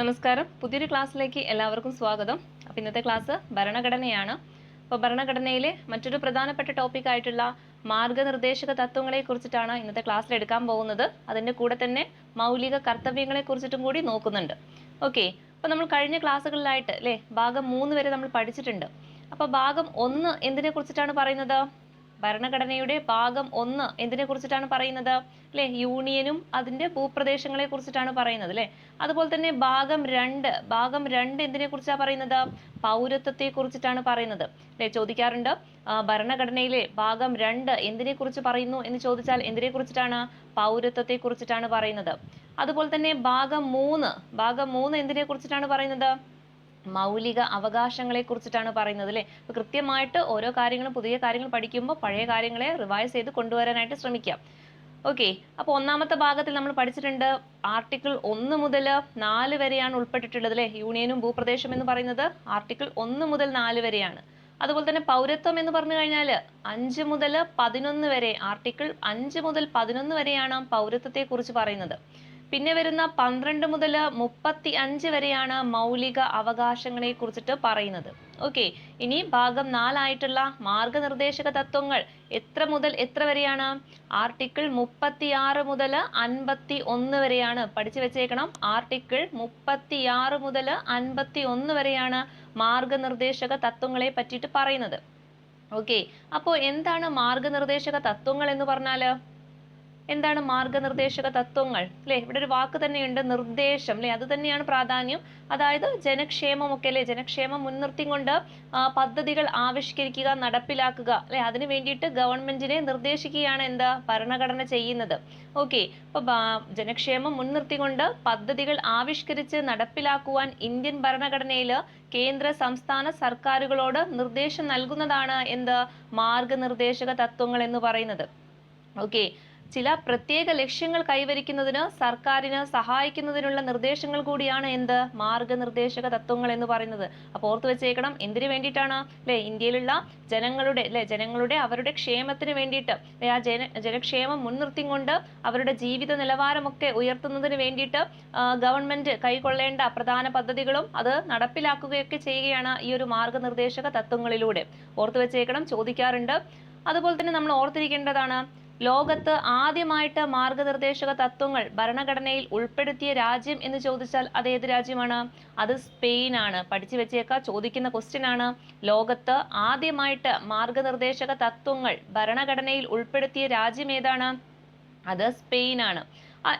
നമസ്കാരം. പുതിയൊരു ക്ലാസ്സിലേക്ക് എല്ലാവർക്കും സ്വാഗതം. അപ്പോൾ ഇന്നത്തെ ക്ലാസ് ഭരണഘടനയാണ്. അപ്പോൾ ഭരണഘടനയിലെ മറ്റൊരു പ്രധാനപ്പെട്ട ടോപ്പിക് ആയിട്ടുള്ള മാർഗനിർദ്ദേശക തത്വങ്ങളെ കുറിച്ചിട്ടാണ് ഇന്നത്തെ ക്ലാസ്സിൽ എടുക്കാൻ പോകുന്നത്. അതിന്റെ കൂടെ തന്നെ മൗലിക കർത്തവ്യങ്ങളെ കുറിച്ചിട്ടും കൂടി നോക്കുന്നുണ്ട്. ഓക്കെ അപ്പോൾ നമ്മൾ കഴിഞ്ഞ ക്ലാസ്സുകളിലായിട്ട് അല്ലേ? ഭാഗം മൂന്ന് വരെ നമ്മൾ പഠിച്ചിട്ടുണ്ട്. അപ്പോൾ ഭാഗം ഒന്ന് എന്തിനെ കുറിച്ചിട്ടാണ് പറയുന്നത്? ഭരണഘടനയുടെ ഭാഗം ഒന്ന് എന്തിനെ കുറിച്ചിട്ടാണ് പറയുന്നത്? അല്ലെ? യൂണിയനും അതിന്റെ ഭൂപ്രദേശങ്ങളെ കുറിച്ചിട്ടാണ് പറയുന്നത് അല്ലെ? അതുപോലെ തന്നെ ഭാഗം രണ്ട് ഭാഗം രണ്ട് എന്തിനെ കുറിച്ചാണ് പറയുന്നത്? പൗരത്വത്തെ കുറിച്ചിട്ടാണ് പറയുന്നത് അല്ലെ? ചോദിക്കാറുണ്ട് ഭരണഘടനയിലെ ഭാഗം രണ്ട് എന്തിനെ കുറിച്ച് പറയുന്നു എന്ന് ചോദിച്ചാൽ എന്തിനെ കുറിച്ചിട്ടാണ്? പൗരത്വത്തെ കുറിച്ചിട്ടാണ് പറയുന്നത്. അതുപോലെ തന്നെ ഭാഗം മൂന്ന് ഭാഗം മൂന്ന് എന്തിനെ കുറിച്ചിട്ടാണ് പറയുന്നത്? മൗലിക അവകാശങ്ങളെ കുറിച്ചിട്ടാണ് പറയുന്നത് അല്ലേ? അപ്പൊ കൃത്യമായിട്ട് ഓരോ കാര്യങ്ങളും പുതിയ കാര്യങ്ങൾ പഠിക്കുമ്പോൾ പഴയ കാര്യങ്ങളെ റിവൈസ് ചെയ്ത് കൊണ്ടുവരാനായിട്ട് ശ്രമിക്കാം. ഓക്കെ അപ്പോൾ ഒന്നാമത്തെ ഭാഗത്തിൽ നമ്മൾ പഠിച്ചിട്ടുണ്ട് ആർട്ടിക്കിൾ ഒന്ന് മുതൽ നാല് വരെയാണ് ഉൾപ്പെട്ടിട്ടുള്ളത് അല്ലേ? യൂണിയനും ഭൂപ്രദേശം എന്ന് പറയുന്നത് ആർട്ടിക്കിൾ ഒന്ന് മുതൽ നാല് വരെയാണ്. അതുപോലെ തന്നെ പൗരത്വം എന്ന് പറഞ്ഞു കഴിഞ്ഞാൽ അഞ്ച് മുതൽ പതിനൊന്ന് വരെ ആർട്ടിക്കിൾ അഞ്ച് മുതൽ പതിനൊന്ന് വരെയാണ് പൗരത്വത്തെ കുറിച്ച് പറയുന്നത്. പിന്നെ വരുന്ന പന്ത്രണ്ട് മുതൽ മുപ്പത്തി അഞ്ച് വരെയാണ് മൗലിക അവകാശങ്ങളെ കുറിച്ചിട്ട് പറയുന്നത്. ഓക്കെ ഇനി ഭാഗം നാലായിട്ടുള്ള മാർഗനിർദ്ദേശക തത്വങ്ങൾ എത്ര മുതൽ എത്ര വരെയാണ്? ആർട്ടിക്കിൾ മുപ്പത്തി ആറ് മുതൽ അൻപത്തി ഒന്ന് വരെയാണ് പഠിച്ചു വെച്ചേക്കണം. ആർട്ടിക്കിൾ മുപ്പത്തി ആറ് മുതൽ അൻപത്തി ഒന്ന് വരെയാണ് മാർഗനിർദ്ദേശക തത്വങ്ങളെ പറ്റിയിട്ട് പറയുന്നത്. ഓക്കെ അപ്പോൾ എന്താണ് മാർഗനിർദ്ദേശക തത്വങ്ങൾ എന്ന് പറഞ്ഞാൽ? എന്താണ് മാർഗനിർദ്ദേശക തത്വങ്ങൾ? അല്ലെ? ഇവിടെ ഒരു വാക്ക് തന്നെയുണ്ട് നിർദ്ദേശം. അല്ലെ? അത് തന്നെയാണ് പ്രാധാന്യം. അതായത് ജനക്ഷേമമൊക്കെ അല്ലെ? ജനക്ഷേമം മുൻനിർത്തി കൊണ്ട് പദ്ധതികൾ ആവിഷ്കരിക്കുക നടപ്പിലാക്കുക. അല്ലെ? അതിനു വേണ്ടിയിട്ട് ഗവൺമെന്റിനെ നിർദ്ദേശിക്കുകയാണ് എന്താ? ഭരണഘടന ചെയ്യുന്നത്. ഓക്കെ. അപ്പൊ ജനക്ഷേമം ജനക്ഷേമം മുൻനിർത്തിക്കൊണ്ട് പദ്ധതികൾ ആവിഷ്കരിച്ച് നടപ്പിലാക്കുവാൻ ഇന്ത്യൻ ഭരണഘടനയിൽ കേന്ദ്ര സംസ്ഥാന സർക്കാരുകളോട് നിർദ്ദേശം നൽകുന്നതാണ് എന്ത്? മാർഗനിർദ്ദേശക തത്വങ്ങൾ എന്ന് പറയുന്നത്. ഓക്കെ. ചില പ്രത്യേക ലക്ഷ്യങ്ങൾ കൈവരിക്കുന്നതിന് സർക്കാരിന് സഹായിക്കുന്നതിനുള്ള നിർദ്ദേശങ്ങൾ കൂടിയാണ് എന്ത്? മാർഗനിർദ്ദേശക തത്വങ്ങൾ എന്ന് പറയുന്നത്. അപ്പോൾ ഓർത്തു വെച്ചേക്കണം എന്തിനു വേണ്ടിയിട്ടാണ്? അല്ലെ ഇന്ത്യയിലുള്ള ജനങ്ങളുടെ അല്ലെ ജനങ്ങളുടെ അവരുടെ ക്ഷേമത്തിന് വേണ്ടിയിട്ട് ആ ജന ജനക്ഷേമം മുൻനിർത്തി കൊണ്ട് അവരുടെ ജീവിത നിലവാരമൊക്കെ ഉയർത്തുന്നതിന് വേണ്ടിയിട്ട് ഗവൺമെന്റ് കൈക്കൊള്ളേണ്ട പ്രധാന പദ്ധതികളും അത് നടപ്പിലാക്കുകയൊക്കെ ചെയ്യുകയാണ് ഈ ഒരു മാർഗനിർദ്ദേശക തത്വങ്ങളിലൂടെ. ഓർത്തു വെച്ചേക്കണം ചോദിക്കാറുണ്ട്. അതുപോലെ തന്നെ നമ്മൾ ഓർത്തിരിക്കേണ്ടതാണ് ലോകത്ത് ആദ്യമായിട്ട് മാർഗനിർദ്ദേശക തത്വങ്ങൾ ഭരണഘടനയിൽ ഉൾപ്പെടുത്തിയ രാജ്യം എന്ന് ചോദിച്ചാൽ അത് ഏത് രാജ്യമാണ്? അത് സ്പെയിൻ ആണ്. പഠിച്ചു വെച്ചേക്ക ചോദിക്കുന്ന ക്വസ്റ്റ്യൻ ആണ്. ലോകത്ത് ആദ്യമായിട്ട് മാർഗനിർദ്ദേശക തത്വങ്ങൾ ഭരണഘടനയിൽ ഉൾപ്പെടുത്തിയ രാജ്യം ഏതാണ്? അത് സ്പെയിൻ ആണ്.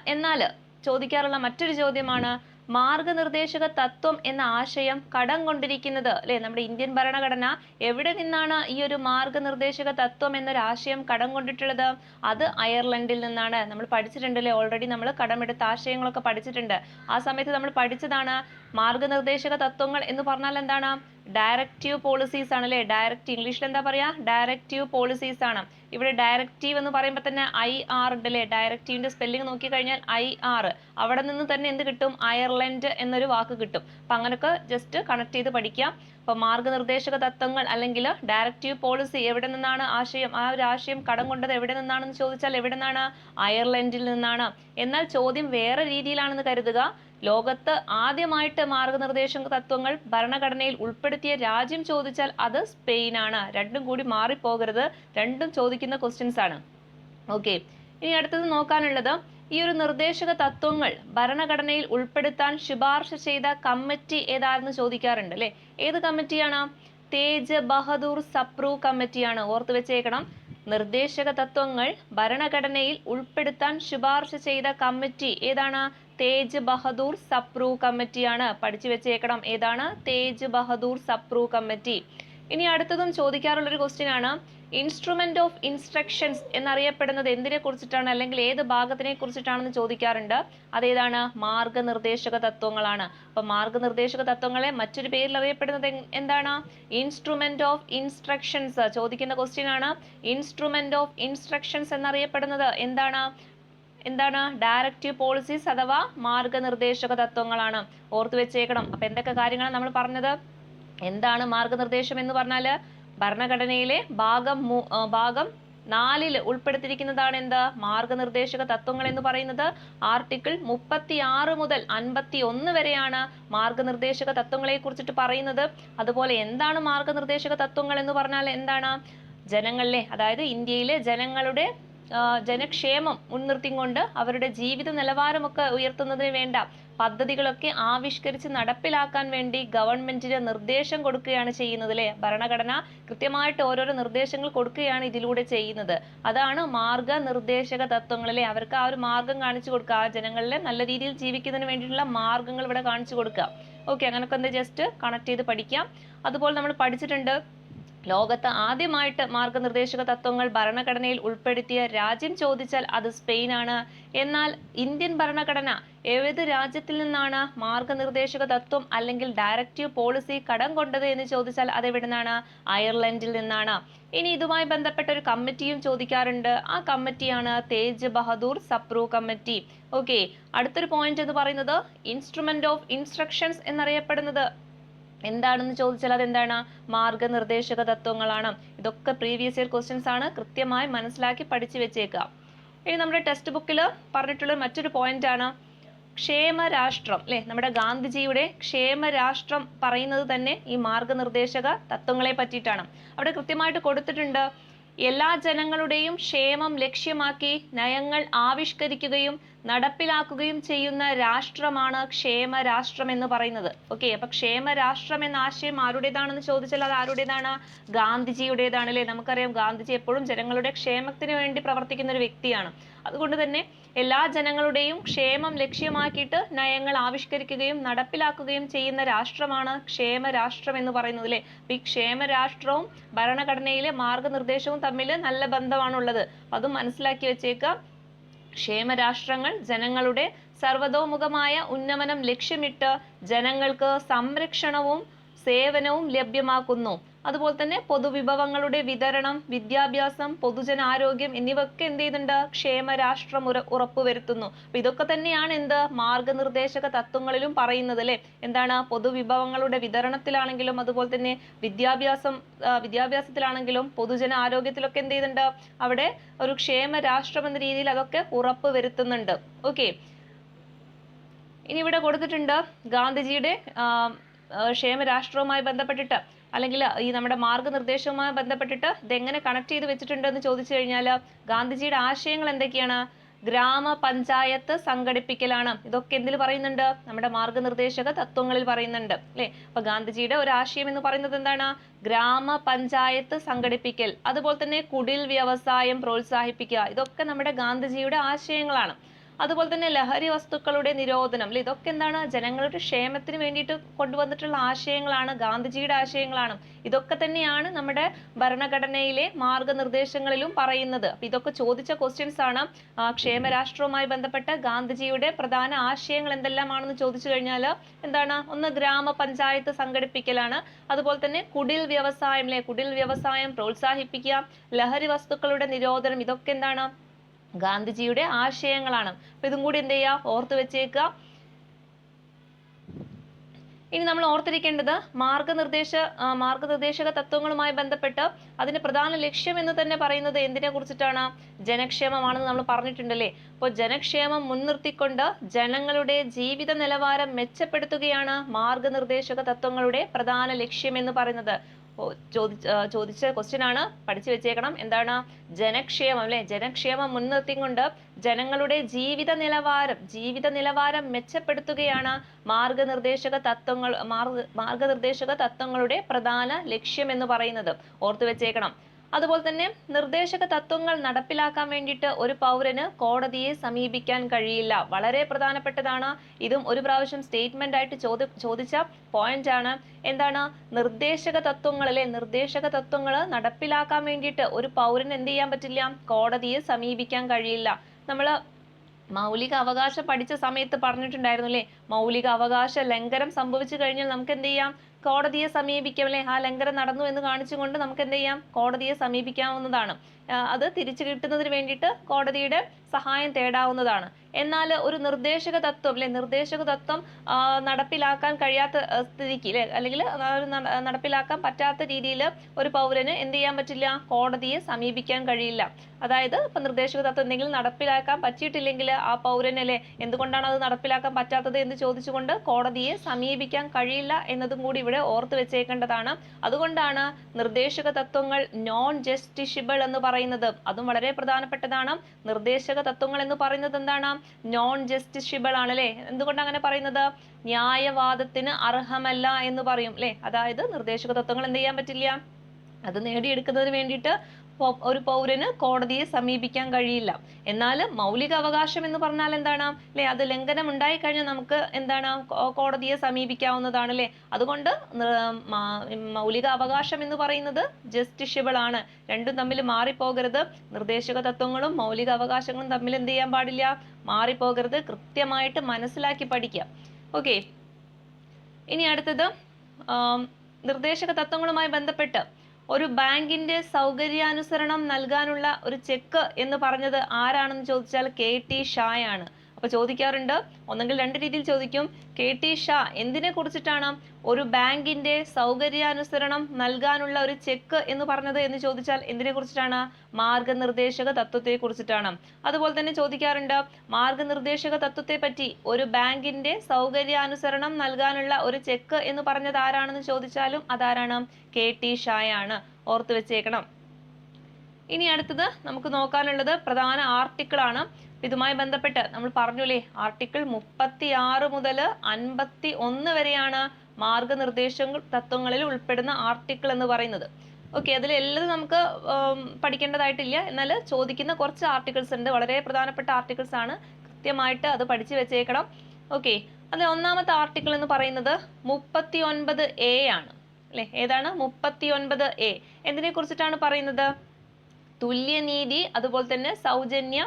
എന്നാൽ ചോദിക്കാറുള്ള മറ്റൊരു ചോദ്യമാണ് മാർഗനിർദ്ദേശക തത്വം എന്ന ആശയം കടം കൊണ്ടിരിക്കുന്നത്. അല്ലെ? നമ്മുടെ ഇന്ത്യൻ ഭരണഘടന എവിടെ നിന്നാണ് ഈ ഒരു മാർഗനിർദ്ദേശക തത്വം എന്നൊരു ആശയം കടം കൊണ്ടിട്ടുള്ളത്? അത് അയർലൻഡിൽ നിന്നാണ്. നമ്മൾ പഠിച്ചിട്ടുണ്ട് അല്ലെ ഓൾറെഡി നമ്മൾ കടമെടുത്ത ആശയങ്ങളൊക്കെ പഠിച്ചിട്ടുണ്ട്. ആ സമയത്ത് നമ്മൾ പഠിച്ചതാണ് മാർഗനിർദ്ദേശക തത്വങ്ങൾ എന്ന് പറഞ്ഞാൽ എന്താണ്? ഡയറക്റ്റീവ് പോളിസീസ് ആണ് അല്ലേ? ഡയറക്റ്റ് ഇംഗ്ലീഷിൽ എന്താ പറയാ? ഡയറക്റ്റീവ് പോളിസീസ് ആണ്. ഇവിടെ ഡയറക്റ്റീവ് എന്ന് പറയുമ്പോൾ തന്നെ ഐ ആർ ഉണ്ട് അല്ലേ ഡയറക്റ്റീവിന്റെ സ്പെല്ലിംഗ് നോക്കി കഴിഞ്ഞാൽ ഐ ആർ അവിടെ നിന്ന് തന്നെ എന്ത് കിട്ടും? അയർലൻഡ് എന്നൊരു വാക്ക് കിട്ടും. അപ്പം അങ്ങനെയൊക്കെ ജസ്റ്റ് കണക്ട് ചെയ്ത് പഠിക്കാം. അപ്പോൾ മാർഗനിർദ്ദേശക തത്വങ്ങൾ അല്ലെങ്കിൽ ഡയറക്റ്റീവ് പോളിസി എവിടെ നിന്നാണ് ആശയം? ആ ഒരു ആശയം കടം കൊണ്ടത് എവിടെ നിന്നാണെന്ന് ചോദിച്ചാൽ എവിടെ നിന്നാണ്? അയർലൻഡിൽ നിന്നാണ്. എന്നാൽ ചോദ്യം വേറെ രീതിയിലാണെന്ന് കരുതുക. ലോകത്ത് ആദ്യമായിട്ട് മാർഗനിർദ്ദേശ തത്വങ്ങൾ ഭരണഘടനയിൽ ഉൾപ്പെടുത്തിയ രാജ്യം ചോദിച്ചാൽ അത് സ്പെയിൻ ആണ് രണ്ടും കൂടി മാറിപ്പോകരുത്. രണ്ടും ചോദിക്കുന്ന ക്വസ്റ്റ്യൻസ് ആണ്. ഓക്കെ ഇനി അടുത്തത് നോക്കാനുള്ളത്. ഈ ഒരു നിർദ്ദേശക തത്വങ്ങൾ ഭരണഘടനയിൽ ഉൾപ്പെടുത്താൻ ശുപാർശ ചെയ്ത കമ്മിറ്റി ഏതാണെന്ന് ചോദിക്കാറുണ്ട് അല്ലെ? ഏത് കമ്മിറ്റിയാണ്? തേജ് ബഹദൂർ സപ്രൂ കമ്മിറ്റിയാണ്. ഓർത്ത് വെച്ചേക്കണം. നിർദ്ദേശക തത്വങ്ങൾ ഭരണഘടനയിൽ ഉൾപ്പെടുത്താൻ ശുപാർശ ചെയ്ത കമ്മിറ്റി ഏതാണ്? തേജ് ബഹദൂർ സപ്രൂ കമ്മിറ്റിയാണ് പഠിച്ചു വെച്ചേക്കണം. ഏതാണ്? തേജ് ബഹദൂർ സപ്രൂ കമ്മിറ്റി. ഇനി അടുത്തതും ചോദിക്കാറുള്ള ഒരു ക്വസ്റ്റ്യൻ ആണ്. ഇൻസ്ട്രുമെന്റ് ഓഫ് ഇൻസ്ട്രക്ഷൻസ് എന്നറിയപ്പെടുന്നത് എന്തിനെ കുറിച്ചിട്ടാണ്? അല്ലെങ്കിൽ ഏത് ഭാഗത്തിനെ കുറിച്ചിട്ടാണെന്ന് ചോദിക്കാറുണ്ട്. അതേതാണ്? മാർഗനിർദ്ദേശക തത്വങ്ങളാണ്. അപ്പൊ മാർഗനിർദ്ദേശക തത്വങ്ങളെ മറ്റൊരു പേരിൽ അറിയപ്പെടുന്നത് എന്താണ്? ഇൻസ്ട്രുമെന്റ് ഓഫ് ഇൻസ്ട്രക്ഷൻസ് ചോദിക്കുന്ന ക്വസ്റ്റ്യൻ ആണ്. ഇൻസ്ട്രുമെന്റ് ഓഫ് ഇൻസ്ട്രക്ഷൻസ് എന്നറിയപ്പെടുന്നത് എന്താണ്? എന്താണ്? ഡയറക്റ്റീവ് പോളിസീസ് അഥവാ മാർഗനിർദ്ദേശക തത്വങ്ങളാണ്. ഓർത്തു വെച്ചേക്കണം. അപ്പൊ എന്തൊക്കെ കാര്യങ്ങളാണ് നമ്മൾ പറഞ്ഞത്? എന്താണ് മാർഗനിർദ്ദേശം എന്ന് പറഞ്ഞാൽ ഭരണഘടനയിലെ ഭാഗം ഭാഗം നാലിൽ ഉൾപ്പെടുത്തിയിരിക്കുന്നതാണ് എന്ത്? മാർഗനിർദ്ദേശക തത്വങ്ങൾ എന്ന് പറയുന്നത്. ആർട്ടിക്കിൾ മുപ്പത്തി ആറ് മുതൽ അൻപത്തി ഒന്ന് വരെയാണ് മാർഗനിർദ്ദേശക തത്വങ്ങളെ കുറിച്ചിട്ട് പറയുന്നത്. അതുപോലെ എന്താണ് മാർഗനിർദ്ദേശക തത്വങ്ങൾ എന്ന് പറഞ്ഞാൽ എന്താണ്? ജനങ്ങളിലെ അതായത് ഇന്ത്യയിലെ ജനങ്ങളുടെ ജനക്ഷേമം മുൻനിർത്തിക്കൊണ്ട് അവരുടെ ജീവിത നിലവാരമൊക്കെ ഉയർത്തുന്നതിന് വേണ്ട പദ്ധതികളൊക്കെ ആവിഷ്കരിച്ച് നടപ്പിലാക്കാൻ വേണ്ടി ഗവൺമെന്റിന് നിർദ്ദേശം കൊടുക്കുകയാണ് ചെയ്യുന്നത് അല്ലെ ഭരണഘടന കൃത്യമായിട്ട് ഓരോരോ നിർദ്ദേശങ്ങൾ കൊടുക്കുകയാണ് ഇതിലൂടെ ചെയ്യുന്നത്. അതാണ് മാർഗനിർദ്ദേശക തത്വങ്ങൾ അല്ലെ അവർക്ക് ആ ഒരു മാർഗം കാണിച്ചു കൊടുക്കുക. ആ ജനങ്ങളിലെ നല്ല രീതിയിൽ ജീവിക്കുന്നതിന് വേണ്ടിയിട്ടുള്ള മാർഗങ്ങൾ ഇവിടെ കാണിച്ചു കൊടുക്കുക. ഓക്കെ അങ്ങനെയൊക്കെ ജസ്റ്റ് കണക്ട് ചെയ്ത് പഠിക്കാം. അതുപോലെ നമ്മൾ പഠിച്ചിട്ടുണ്ട് ലോകത്ത് ആദ്യമായിട്ട് മാർഗനിർദ്ദേശക തത്വങ്ങൾ ഭരണഘടനയിൽ ഉൾപ്പെടുത്തിയ രാജ്യം ചോദിച്ചാൽ അത് സ്പെയിനാണ്. എന്നാൽ ഇന്ത്യൻ ഭരണഘടന ഏത് രാജ്യത്തിൽ നിന്നാണ് മാർഗനിർദ്ദേശക തത്വം അല്ലെങ്കിൽ ഡയറക്റ്റീവ് പോളിസി കടം കൊണ്ടത് എന്ന് ചോദിച്ചാൽ അത് എവിടെ നിന്നാണ് അയർലൻഡിൽ നിന്നാണ്. ഇനി ഇതുമായി ബന്ധപ്പെട്ട ഒരു കമ്മിറ്റിയും ചോദിക്കാറുണ്ട്. ആ കമ്മിറ്റിയാണ് തേജ് ബഹദൂർ സപ്രൂ കമ്മിറ്റി. ഓക്കെ അടുത്തൊരു പോയിന്റ് എന്ന് പറയുന്നത് ഇൻസ്ട്രുമെന്റ് ഓഫ് ഇൻസ്ട്രക്ഷൻസ് എന്നറിയപ്പെടുന്നത്. എന്താണെന്ന് ചോദിച്ചാൽ അതെന്താണ്? മാർഗനിർദ്ദേശക തത്വങ്ങളാണ്. ഇതൊക്കെ പ്രീവിയസ് ഇയർ ക്വസ്റ്റ്യൻസ് ആണ് കൃത്യമായി മനസ്സിലാക്കി പഠിച്ചു വെച്ചേക്കുക. ഇനി നമ്മുടെ ടെക്സ്റ്റ് ബുക്കിൽ പറഞ്ഞിട്ടുള്ള മറ്റൊരു പോയിന്റ് ആണ്. ക്ഷേമരാഷ്ട്രം അല്ലെ നമ്മുടെ ഗാന്ധിജിയുടെ ക്ഷേമരാഷ്ട്രം പറയുന്നത് തന്നെ ഈ മാർഗനിർദ്ദേശക തത്വങ്ങളെ പറ്റിയിട്ടാണ്. അവിടെ കൃത്യമായിട്ട് കൊടുത്തിട്ടുണ്ട്. എല്ലാ ജനങ്ങളുടെയും ക്ഷേമം ലക്ഷ്യമാക്കി നയങ്ങൾ ആവിഷ്കരിക്കുകയും നടപ്പിലാക്കുകയും ചെയ്യുന്ന രാഷ്ട്രമാണ് ക്ഷേമ രാഷ്ട്രം എന്ന് പറയുന്നത്. ഓക്കെ അപ്പൊ ക്ഷേമ രാഷ്ട്രം എന്ന ആശയം ആരുടേതാണെന്ന് ചോദിച്ചാൽ അത് ആരുടേതാണ്? ഗാന്ധിജിയുടേതാണ് അല്ലേ? നമുക്കറിയാം ഗാന്ധിജി എപ്പോഴും ജനങ്ങളുടെ ക്ഷേമത്തിന് വേണ്ടി പ്രവർത്തിക്കുന്ന ഒരു വ്യക്തിയാണ്. അതുകൊണ്ട് തന്നെ എല്ലാ ജനങ്ങളുടെയും ക്ഷേമം ലക്ഷ്യമാക്കിയിട്ട് നയങ്ങൾ ആവിഷ്കരിക്കുകയും നടപ്പിലാക്കുകയും ചെയ്യുന്ന രാഷ്ട്രമാണ് ക്ഷേമ രാഷ്ട്രം എന്ന് പറയുന്നത് അല്ലേ? ഈ ക്ഷേമരാഷ്ട്രവും ഭരണഘടനയിലെ മാർഗനിർദ്ദേശവും തമ്മിൽ നല്ല ബന്ധമാണുള്ളത്. അതും മനസ്സിലാക്കി വെച്ചേക്കുക ക്ഷേമരാഷ്ട്രങ്ങൾ ജനങ്ങളുടെ സർവതോമുഖമായ ഉന്നമനം ലക്ഷ്യമിട്ട് ജനങ്ങൾക്ക് സംരക്ഷണവും സേവനവും ലഭ്യമാക്കുന്നു. അതുപോലെ തന്നെ പൊതുവിഭവങ്ങളുടെ വിതരണം വിദ്യാഭ്യാസം പൊതുജനാരോഗ്യം എന്നിവയൊക്കെ എന്ത് ചെയ്യുന്നുണ്ട്? ക്ഷേമരാഷ്ട്രം രാഷ്ട്രം ഉറപ്പുവരുത്തുന്നു. അപ്പൊ ഇതൊക്കെ തന്നെയാണ് എന്ത്? മാർഗനിർദ്ദേശക തത്വങ്ങളിലും പറയുന്നത് അല്ലെ? എന്താണ്? പൊതുവിഭവങ്ങളുടെ വിതരണത്തിലാണെങ്കിലും അതുപോലെ തന്നെ വിദ്യാഭ്യാസം വിദ്യാഭ്യാസത്തിലാണെങ്കിലും പൊതുജന ആരോഗ്യത്തിലൊക്കെ എന്ത് ചെയ്യുന്നുണ്ട്? അവിടെ ഒരു ക്ഷേമ രാഷ്ട്രം എന്ന രീതിയിൽ അതൊക്കെ ഉറപ്പ് വരുത്തുന്നുണ്ട് ഓക്കെ. ഇനി ഇവിടെ കൊടുത്തിട്ടുണ്ട് ഗാന്ധിജിയുടെ ക്ഷേമരാഷ്ട്രവുമായി ബന്ധപ്പെട്ടിട്ട്. അല്ലെങ്കിൽ ഈ നമ്മുടെ മാർഗനിർദ്ദേശവുമായി ബന്ധപ്പെട്ടിട്ട് ഇതെങ്ങനെ കണക്ട് ചെയ്ത് വെച്ചിട്ടുണ്ട് എന്ന് ചോദിച്ചു കഴിഞ്ഞാൽ ഗാന്ധിജിയുടെ ആശയങ്ങൾ എന്തൊക്കെയാണ്? ഗ്രാമപഞ്ചായത്ത് സംഘടിപ്പിക്കലാണ്. ഇതൊക്കെ എന്തിൽ പറയുന്നുണ്ട്? നമ്മുടെ മാർഗനിർദ്ദേശക തത്വങ്ങളിൽ പറയുന്നുണ്ട്. അല്ലെ? അപ്പൊ ഗാന്ധിജിയുടെ ഒരു ആശയം എന്ന് പറയുന്നത് എന്താണ്? ഗ്രാമപഞ്ചായത്ത് സംഘടിപ്പിക്കൽ. അതുപോലെ തന്നെ കുടിൽ വ്യവസായം പ്രോത്സാഹിപ്പിക്കുക. ഇതൊക്കെ നമ്മുടെ ഗാന്ധിജിയുടെ ആശയങ്ങളാണ്. അതുപോലെ തന്നെ ലഹരി വസ്തുക്കളുടെ നിരോധനം. അല്ലെ? ഇതൊക്കെ എന്താണ്? ജനങ്ങളുടെ ക്ഷേമത്തിന് വേണ്ടിയിട്ട് കൊണ്ടുവന്നിട്ടുള്ള ആശയങ്ങളാണ് ഗാന്ധിജിയുടെ ആശയങ്ങളാണ്. ഇതൊക്കെ തന്നെയാണ് നമ്മുടെ ഭരണഘടനയിലെ മാർഗനിർദ്ദേശങ്ങളിലും പറയുന്നത്. അപ്പൊ ഇതൊക്കെ ചോദിച്ച ക്വസ്റ്റ്യൻസ് ആണ്. ക്ഷേമ ക്ഷേമരാഷ്ട്രവുമായി ബന്ധപ്പെട്ട ഗാന്ധിജിയുടെ പ്രധാന ആശയങ്ങൾ എന്തെല്ലാമാണെന്ന് ചോദിച്ചു കഴിഞ്ഞാൽ എന്താണ്? ഒന്ന് ഗ്രാമപഞ്ചായത്ത് സംഘടിപ്പിക്കലാണ്. അതുപോലെ തന്നെ കുടിൽ വ്യവസായം അല്ലെ? കുടിൽ വ്യവസായം പ്രോത്സാഹിപ്പിക്കുക ലഹരി വസ്തുക്കളുടെ നിരോധനം ഇതൊക്കെ എന്താണ്? ഗാന്ധിജിയുടെ ആശയങ്ങളാണ്. അപ്പൊ ഇതും കൂടി എന്ത് ചെയ്യുക ഓർത്ത് വെച്ചേക്കുക. ഇനി നമ്മൾ ഓർത്തിരിക്കേണ്ടത് മാർഗനിർദ്ദേശ മാർഗനിർദ്ദേശക തത്വങ്ങളുമായി ബന്ധപ്പെട്ട് അതിന്റെ പ്രധാന ലക്ഷ്യം എന്ന് തന്നെ പറയുന്നത് എന്തിനെ കുറിച്ചിട്ടാണ്? ജനക്ഷേമമാണെന്ന് നമ്മൾ പറഞ്ഞിട്ടുണ്ടല്ലേ? അപ്പോൾ ജനക്ഷേമം മുൻനിർത്തിക്കൊണ്ട് ജനങ്ങളുടെ ജീവിത നിലവാരം മെച്ചപ്പെടുത്തുകയാണ് മാർഗനിർദ്ദേശക തത്വങ്ങളുടെ പ്രധാന ലക്ഷ്യം എന്ന് പറയുന്നത്. ചോദിച്ച ചോദിച്ച ക്വസ്റ്റ്യൻ ആണ്. പഠിച്ചു വെച്ചേക്കണം. എന്താണ്? ജനക്ഷേമം അല്ലെ? ജനക്ഷേമം മുൻനിർത്തിക്കൊണ്ട് ജനങ്ങളുടെ ജീവിത നിലവാരം ജീവിത നിലവാരം മെച്ചപ്പെടുത്തുകയാണ് മാർഗനിർദ്ദേശക തത്വങ്ങൾ മാർഗ മാർഗനിർദ്ദേശക തത്വങ്ങളുടെ പ്രധാന ലക്ഷ്യം എന്ന് പറയുന്നത്. ഓർത്തു വെച്ചേക്കണം. അതുപോലെ തന്നെ നിർദ്ദേശക തത്വങ്ങൾ നടപ്പിലാക്കാൻ വേണ്ടിയിട്ട് ഒരു പൗരന് കോടതിയെ സമീപിക്കാൻ കഴിയില്ല. വളരെ പ്രധാനപ്പെട്ടതാണ്. ഇതും ഒരു പ്രാവശ്യം സ്റ്റേറ്റ്മെന്റ് ആയിട്ട് ചോദി ചോദിച്ച പോയിന്റ് ആണ്. എന്താണ്? നിർദ്ദേശക തത്വങ്ങൾ അല്ലെ? നിർദ്ദേശക തത്വങ്ങൾ നടപ്പിലാക്കാൻ വേണ്ടിയിട്ട് ഒരു പൗരന് എന്ത് ചെയ്യാൻ പറ്റില്ല? കോടതിയെ സമീപിക്കാൻ കഴിയില്ല. നമ്മൾ മൗലിക അവകാശം പഠിച്ച സമയത്ത് പറഞ്ഞിട്ടുണ്ടായിരുന്നു അല്ലേ? മൗലിക അവകാശ ലംഘനം സംഭവിച്ചു കഴിഞ്ഞാൽ നമുക്ക് എന്ത് ചെയ്യാം? കോടതിയെ സമീപിക്കാം അല്ലെ ആ ലംഘനം നടന്നു എന്ന് കാണിച്ചുകൊണ്ട് നമുക്ക് എന്ത് ചെയ്യാം? കോടതിയെ സമീപിക്കാവുന്നതാണ്. അത് തിരിച്ചു കിട്ടുന്നതിന് വേണ്ടിയിട്ട് കോടതിയുടെ സഹായം തേടാവുന്നതാണ്. എന്നാൽ ഒരു നിർദ്ദേശക തത്വം അല്ലെ നിർദ്ദേശക തത്വം നടപ്പിലാക്കാൻ കഴിയാത്ത സ്ഥിതിക്ക് അല്ലെ അല്ലെങ്കിൽ നടപ്പിലാക്കാൻ പറ്റാത്ത രീതിയിൽ ഒരു പൗരന് എന്ത് ചെയ്യാൻ പറ്റില്ല? കോടതിയെ സമീപിക്കാൻ കഴിയില്ല. അതായത് ഇപ്പൊ നിർദ്ദേശക തത്വം എന്തെങ്കിലും നടപ്പിലാക്കാൻ പറ്റിയിട്ടില്ലെങ്കിൽ ആ പൗരനല്ലെ എന്തുകൊണ്ടാണ് അത് നടപ്പിലാക്കാൻ പറ്റാത്തത് എന്ന് ചോദിച്ചുകൊണ്ട് കോടതിയെ സമീപിക്കാൻ കഴിയില്ല എന്നതും കൂടി ഇവിടെ ഓർത്തു വെച്ചേക്കേണ്ടതാണ്. അതുകൊണ്ടാണ് നിർദ്ദേശക തത്വങ്ങൾ നോൺ ജസ്റ്റിഷ്യബിൾ എന്ന് പറയുന്നത്. അതും വളരെ പ്രധാനപ്പെട്ടതാണ്. നിർദ്ദേശക തത്വങ്ങൾ എന്ന് പറയുന്നത് എന്താണ്? നോൺ ജസ്റ്റിസിബിൾ ആണ് അല്ലെ? എന്തുകൊണ്ട് അങ്ങനെ പറയുന്നത്? ന്യായവാദത്തിന് അർഹമല്ല എന്ന് പറയും അല്ലെ? അതായത് നിർദ്ദേശക തത്വങ്ങൾ എന്ത് ചെയ്യാൻ പറ്റില്ല? അത് നേടിയെടുക്കുന്നതിന് വേണ്ടിയിട്ട് ഒരു പൗരന് കോടതിയെ സമീപിക്കാൻ കഴിയില്ല. എന്നാൽ മൗലിക അവകാശം എന്ന് പറഞ്ഞാൽ എന്താണ്? അല്ലെ? അത് ലംഘനം ഉണ്ടായി കഴിഞ്ഞാൽ നമുക്ക് എന്താണ്? കോടതിയെ സമീപിക്കാവുന്നതാണ് അല്ലെ അതുകൊണ്ട് മൗലിക അവകാശം എന്ന് പറയുന്നത് ജസ്റ്റിഷ്യബിൾ ആണ് രണ്ടും തമ്മിൽ മാറിപ്പോകരുത്. നിർദ്ദേശക തത്വങ്ങളും മൗലിക അവകാശങ്ങളും തമ്മിൽ എന്ത് ചെയ്യാൻ പാടില്ല? മാറിപ്പോകരുത്. കൃത്യമായിട്ട് മനസ്സിലാക്കി പഠിക്കുക. ഓക്കെ. ഇനി അടുത്തത് നിർദ്ദേശക തത്വങ്ങളുമായി ബന്ധപ്പെട്ട് ഒരു ബാങ്കിന്റെ സൗകര്യാനുസരണം നൽകാനുള്ള ഒരു ചെക്ക് എന്ന് പറഞ്ഞത് ആരാണെന്ന് ചോദിച്ചാൽ കെ ടി ഷായാണ്. അപ്പൊ ചോദിക്കാറുണ്ട്. ഒന്നെങ്കിൽ രണ്ട് രീതിയിൽ ചോദിക്കും. കെ ടി ഷാ എന്തിനെ കുറിച്ചിട്ടാണ് ഒരു ബാങ്കിന്റെ സൗകര്യാനുസരണം നൽകാനുള്ള ഒരു ചെക്ക് എന്ന് പറഞ്ഞത് എന്ന് ചോദിച്ചാൽ എന്തിനെ കുറിച്ചിട്ടാണ്? മാർഗനിർദ്ദേശക തത്വത്തെ കുറിച്ചിട്ടാണ്. അതുപോലെ തന്നെ ചോദിക്കാറുണ്ട് മാർഗനിർദ്ദേശക തത്വത്തെ പറ്റി ഒരു ബാങ്കിന്റെ സൗകര്യാനുസരണം നൽകാനുള്ള ഒരു ചെക്ക് എന്ന് പറഞ്ഞത് ആരാണെന്ന് ചോദിച്ചാലും അതാരാണ്? കെ ടി ഷായാണ്. ഓർത്തു വെച്ചേക്കണം. ഇനി അടുത്തത് നമുക്ക് നോക്കാനുള്ളത് പ്രധാന ആർട്ടിക്കിൾ ആണ് ഇതുമായി ബന്ധപ്പെട്ട് നമ്മൾ പറഞ്ഞുല്ലേ ആർട്ടിക്കിൾ മുപ്പത്തി ആറ് മുതൽ അൻപത്തി ഒന്ന് വരെയാണ് മാർഗനിർദ്ദേശങ്ങൾ തത്വങ്ങളിൽ ഉൾപ്പെടുന്ന ആർട്ടിക്കിൾ എന്ന് പറയുന്നത്. ഓക്കെ അതിൽ എല്ലാം നമുക്ക് പഠിക്കേണ്ടതായിട്ടില്ല. എന്നാൽ ചോദിക്കുന്ന കുറച്ച് ആർട്ടിക്കിൾസ് ഉണ്ട്. വളരെ പ്രധാനപ്പെട്ട ആർട്ടിക്കിൾസ് ആണ്. കൃത്യമായിട്ട് അത് പഠിച്ചു വെച്ചേക്കണം. ഓക്കെ അതിൽ ഒന്നാമത്തെ ആർട്ടിക്കിൾ എന്ന് പറയുന്നത് മുപ്പത്തി ഒൻപത് എ ആണ്. അല്ലെ? ഏതാണ്? മുപ്പത്തി ഒൻപത് എ എന്തിനെ കുറിച്ചിട്ടാണ് പറയുന്നത്? തുല്യനീതി അതുപോലെ തന്നെ സൗജന്യ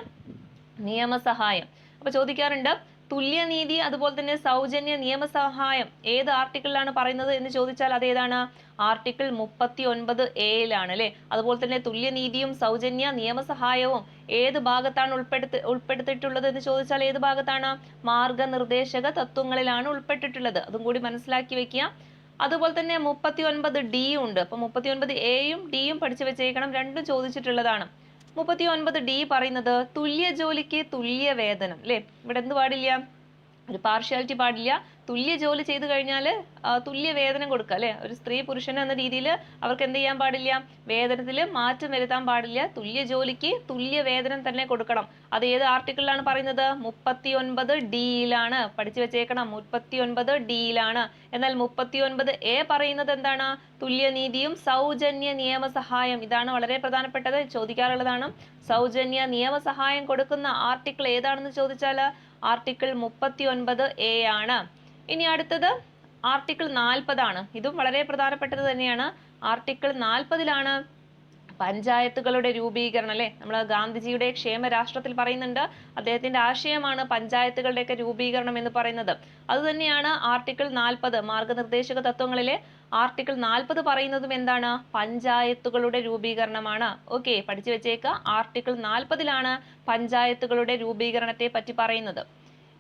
നിയമസഹായം. അപ്പൊ ചോദിക്കാറുണ്ട് തുല്യനീതി അതുപോലെ തന്നെ സൗജന്യ നിയമസഹായം ഏത് ആർട്ടിക്കിളിലാണ് പറയുന്നത് എന്ന് ചോദിച്ചാൽ അത് ഏതാണ് ആർട്ടിക്കിൾ മുപ്പത്തി ഒൻപത് എയിലാണ് അല്ലെ? അതുപോലെ തന്നെ തുല്യനീതിയും സൗജന്യ നിയമസഹായവും ഏത് ഭാഗത്താണ് ഉൾപ്പെടുത്തി ഉൾപ്പെടുത്തിയിട്ടുള്ളത് എന്ന് ചോദിച്ചാൽ ഏത് ഭാഗത്താണ്? മാർഗനിർദ്ദേശക തത്വങ്ങളിലാണ് ഉൾപ്പെട്ടിട്ടുള്ളത്. അതും കൂടി മനസ്സിലാക്കി വെക്കുക. അതുപോലെ തന്നെ മുപ്പത്തി ഒൻപത് ഡി ഉണ്ട്. അപ്പൊ മുപ്പത്തി ഒൻപത് എയും ഡിയും പഠിച്ചു വെച്ചേക്കണം. രണ്ടും ചോദിച്ചിട്ടുള്ളതാണ്. മുപ്പത്തി ഒൻപത് ഡി പറയുന്നത് തുല്യ ജോലിക്ക് തുല്യ വേതനം അല്ലേ ഇവിടെ എന്ത് പാടില്ല? ഒരു പാർഷ്യാലിറ്റി പാടില്ല. തുല്യ ജോലി ചെയ്തു കഴിഞ്ഞാൽ തുല്യ വേതനം കൊടുക്കുക അല്ലെ? ഒരു സ്ത്രീ പുരുഷൻ എന്ന രീതിയിൽ അവർക്ക് എന്ത് ചെയ്യാൻ പാടില്ല? വേതനത്തിൽ മാറ്റം വരുത്താൻ പാടില്ല. തുല്യ ജോലിക്ക് തുല്യ വേതനം തന്നെ കൊടുക്കണം. അത് ഏത് ആർട്ടിക്കിളിലാണ് പറയുന്നത്? മുപ്പത്തി ഒൻപത് ഡിയിലാണ്. പഠിച്ചു വെച്ചേക്കണം. മുപ്പത്തി ഒൻപത് ഡിയിലാണ്. എന്നാൽ മുപ്പത്തി ഒൻപത് എ പറയുന്നത് എന്താണ്? തുല്യനീതിയും സൗജന്യ നിയമസഹായം ഇതാണ് വളരെ പ്രധാനപ്പെട്ടത്. ചോദിക്കാറുള്ളതാണ്. സൗജന്യ നിയമസഹായം കൊടുക്കുന്ന ആർട്ടിക്കിൾ ഏതാണെന്ന് ചോദിച്ചാൽ ആർട്ടിക്കിൾ മുപ്പത്തി ഒൻപത് എ ആണ്. ഇനി അടുത്തത് ആർട്ടിക്കിൾ നാൽപ്പതാണ്. ഇതും വളരെ പ്രധാനപ്പെട്ടത് തന്നെയാണ്. ആർട്ടിക്കിൾ നാൽപ്പതിലാണ് പഞ്ചായത്തുകളുടെ രൂപീകരണം അല്ലെ? നമ്മൾ ഗാന്ധിജിയുടെ ക്ഷേമ രാഷ്ട്രത്തിൽ പറയുന്നുണ്ട്. അദ്ദേഹത്തിന്റെ ആശയമാണ് പഞ്ചായത്തുകളുടെയൊക്കെ രൂപീകരണം എന്ന് പറയുന്നത്. അതുതന്നെയാണ് ആർട്ടിക്കിൾ നാൽപ്പത് മാർഗനിർദ്ദേശക തത്വങ്ങളിലെ ആർട്ടിക്കിൾ നാൽപ്പത് പറയുന്നതും എന്താണ്? പഞ്ചായത്തുകളുടെ രൂപീകരണമാണ്. ഓക്കെ പഠിച്ചു വെച്ചേക്ക. ആർട്ടിക്കിൾ നാൽപ്പതിലാണ് പഞ്ചായത്തുകളുടെ രൂപീകരണത്തെ പറ്റി പറയുന്നത്.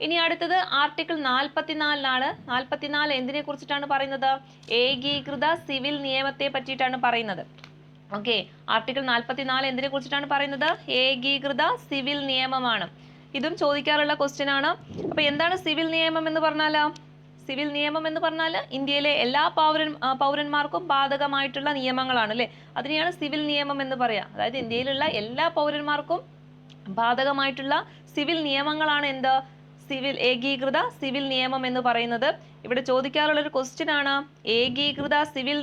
ഇനി അടുത്തത് ആർട്ടിക്കിൾ നാൽപ്പത്തിനാലിലാണ്. നാൽപ്പത്തിനാല് എന്തിനെ കുറിച്ചിട്ടാണ് പറയുന്നത്? ഏകീകൃത സിവിൽ നിയമത്തെ പറ്റിയിട്ടാണ് പറയുന്നത്. ഓക്കെ ആർട്ടിക്കിൾ നാൽപ്പത്തിനാല് എന്തിനെ കുറിച്ചിട്ടാണ് പറയുന്നത്? ഏകീകൃത സിവിൽ നിയമമാണ്. ഇതും ചോദിക്കാറുള്ള ക്വസ്റ്റ്യൻ ആണ് അപ്പൊ എന്താണ് സിവിൽ നിയമം എന്ന് പറഞ്ഞാലോ? സിവിൽ നിയമം എന്ന് പറഞ്ഞാൽ ഇന്ത്യയിലെ എല്ലാ പൗരൻ പൗരന്മാർക്കും ബാധകമായിട്ടുള്ള നിയമങ്ങളാണ് അല്ലെ? അതിനെയാണ് സിവിൽ നിയമം എന്ന് പറയാ. അതായത് ഇന്ത്യയിലുള്ള എല്ലാ പൗരന്മാർക്കും ബാധകമായിട്ടുള്ള സിവിൽ നിയമങ്ങളാണ് എന്ത്? സിവിൽ ഏകീകൃത സിവിൽ നിയമം എന്ന് പറയുന്നത്. ഇവിടെ ചോദിക്കാറുള്ള ഒരു ക്വസ്റ്റ്യൻ ആണ്. ഏകീകൃത സിവിൽ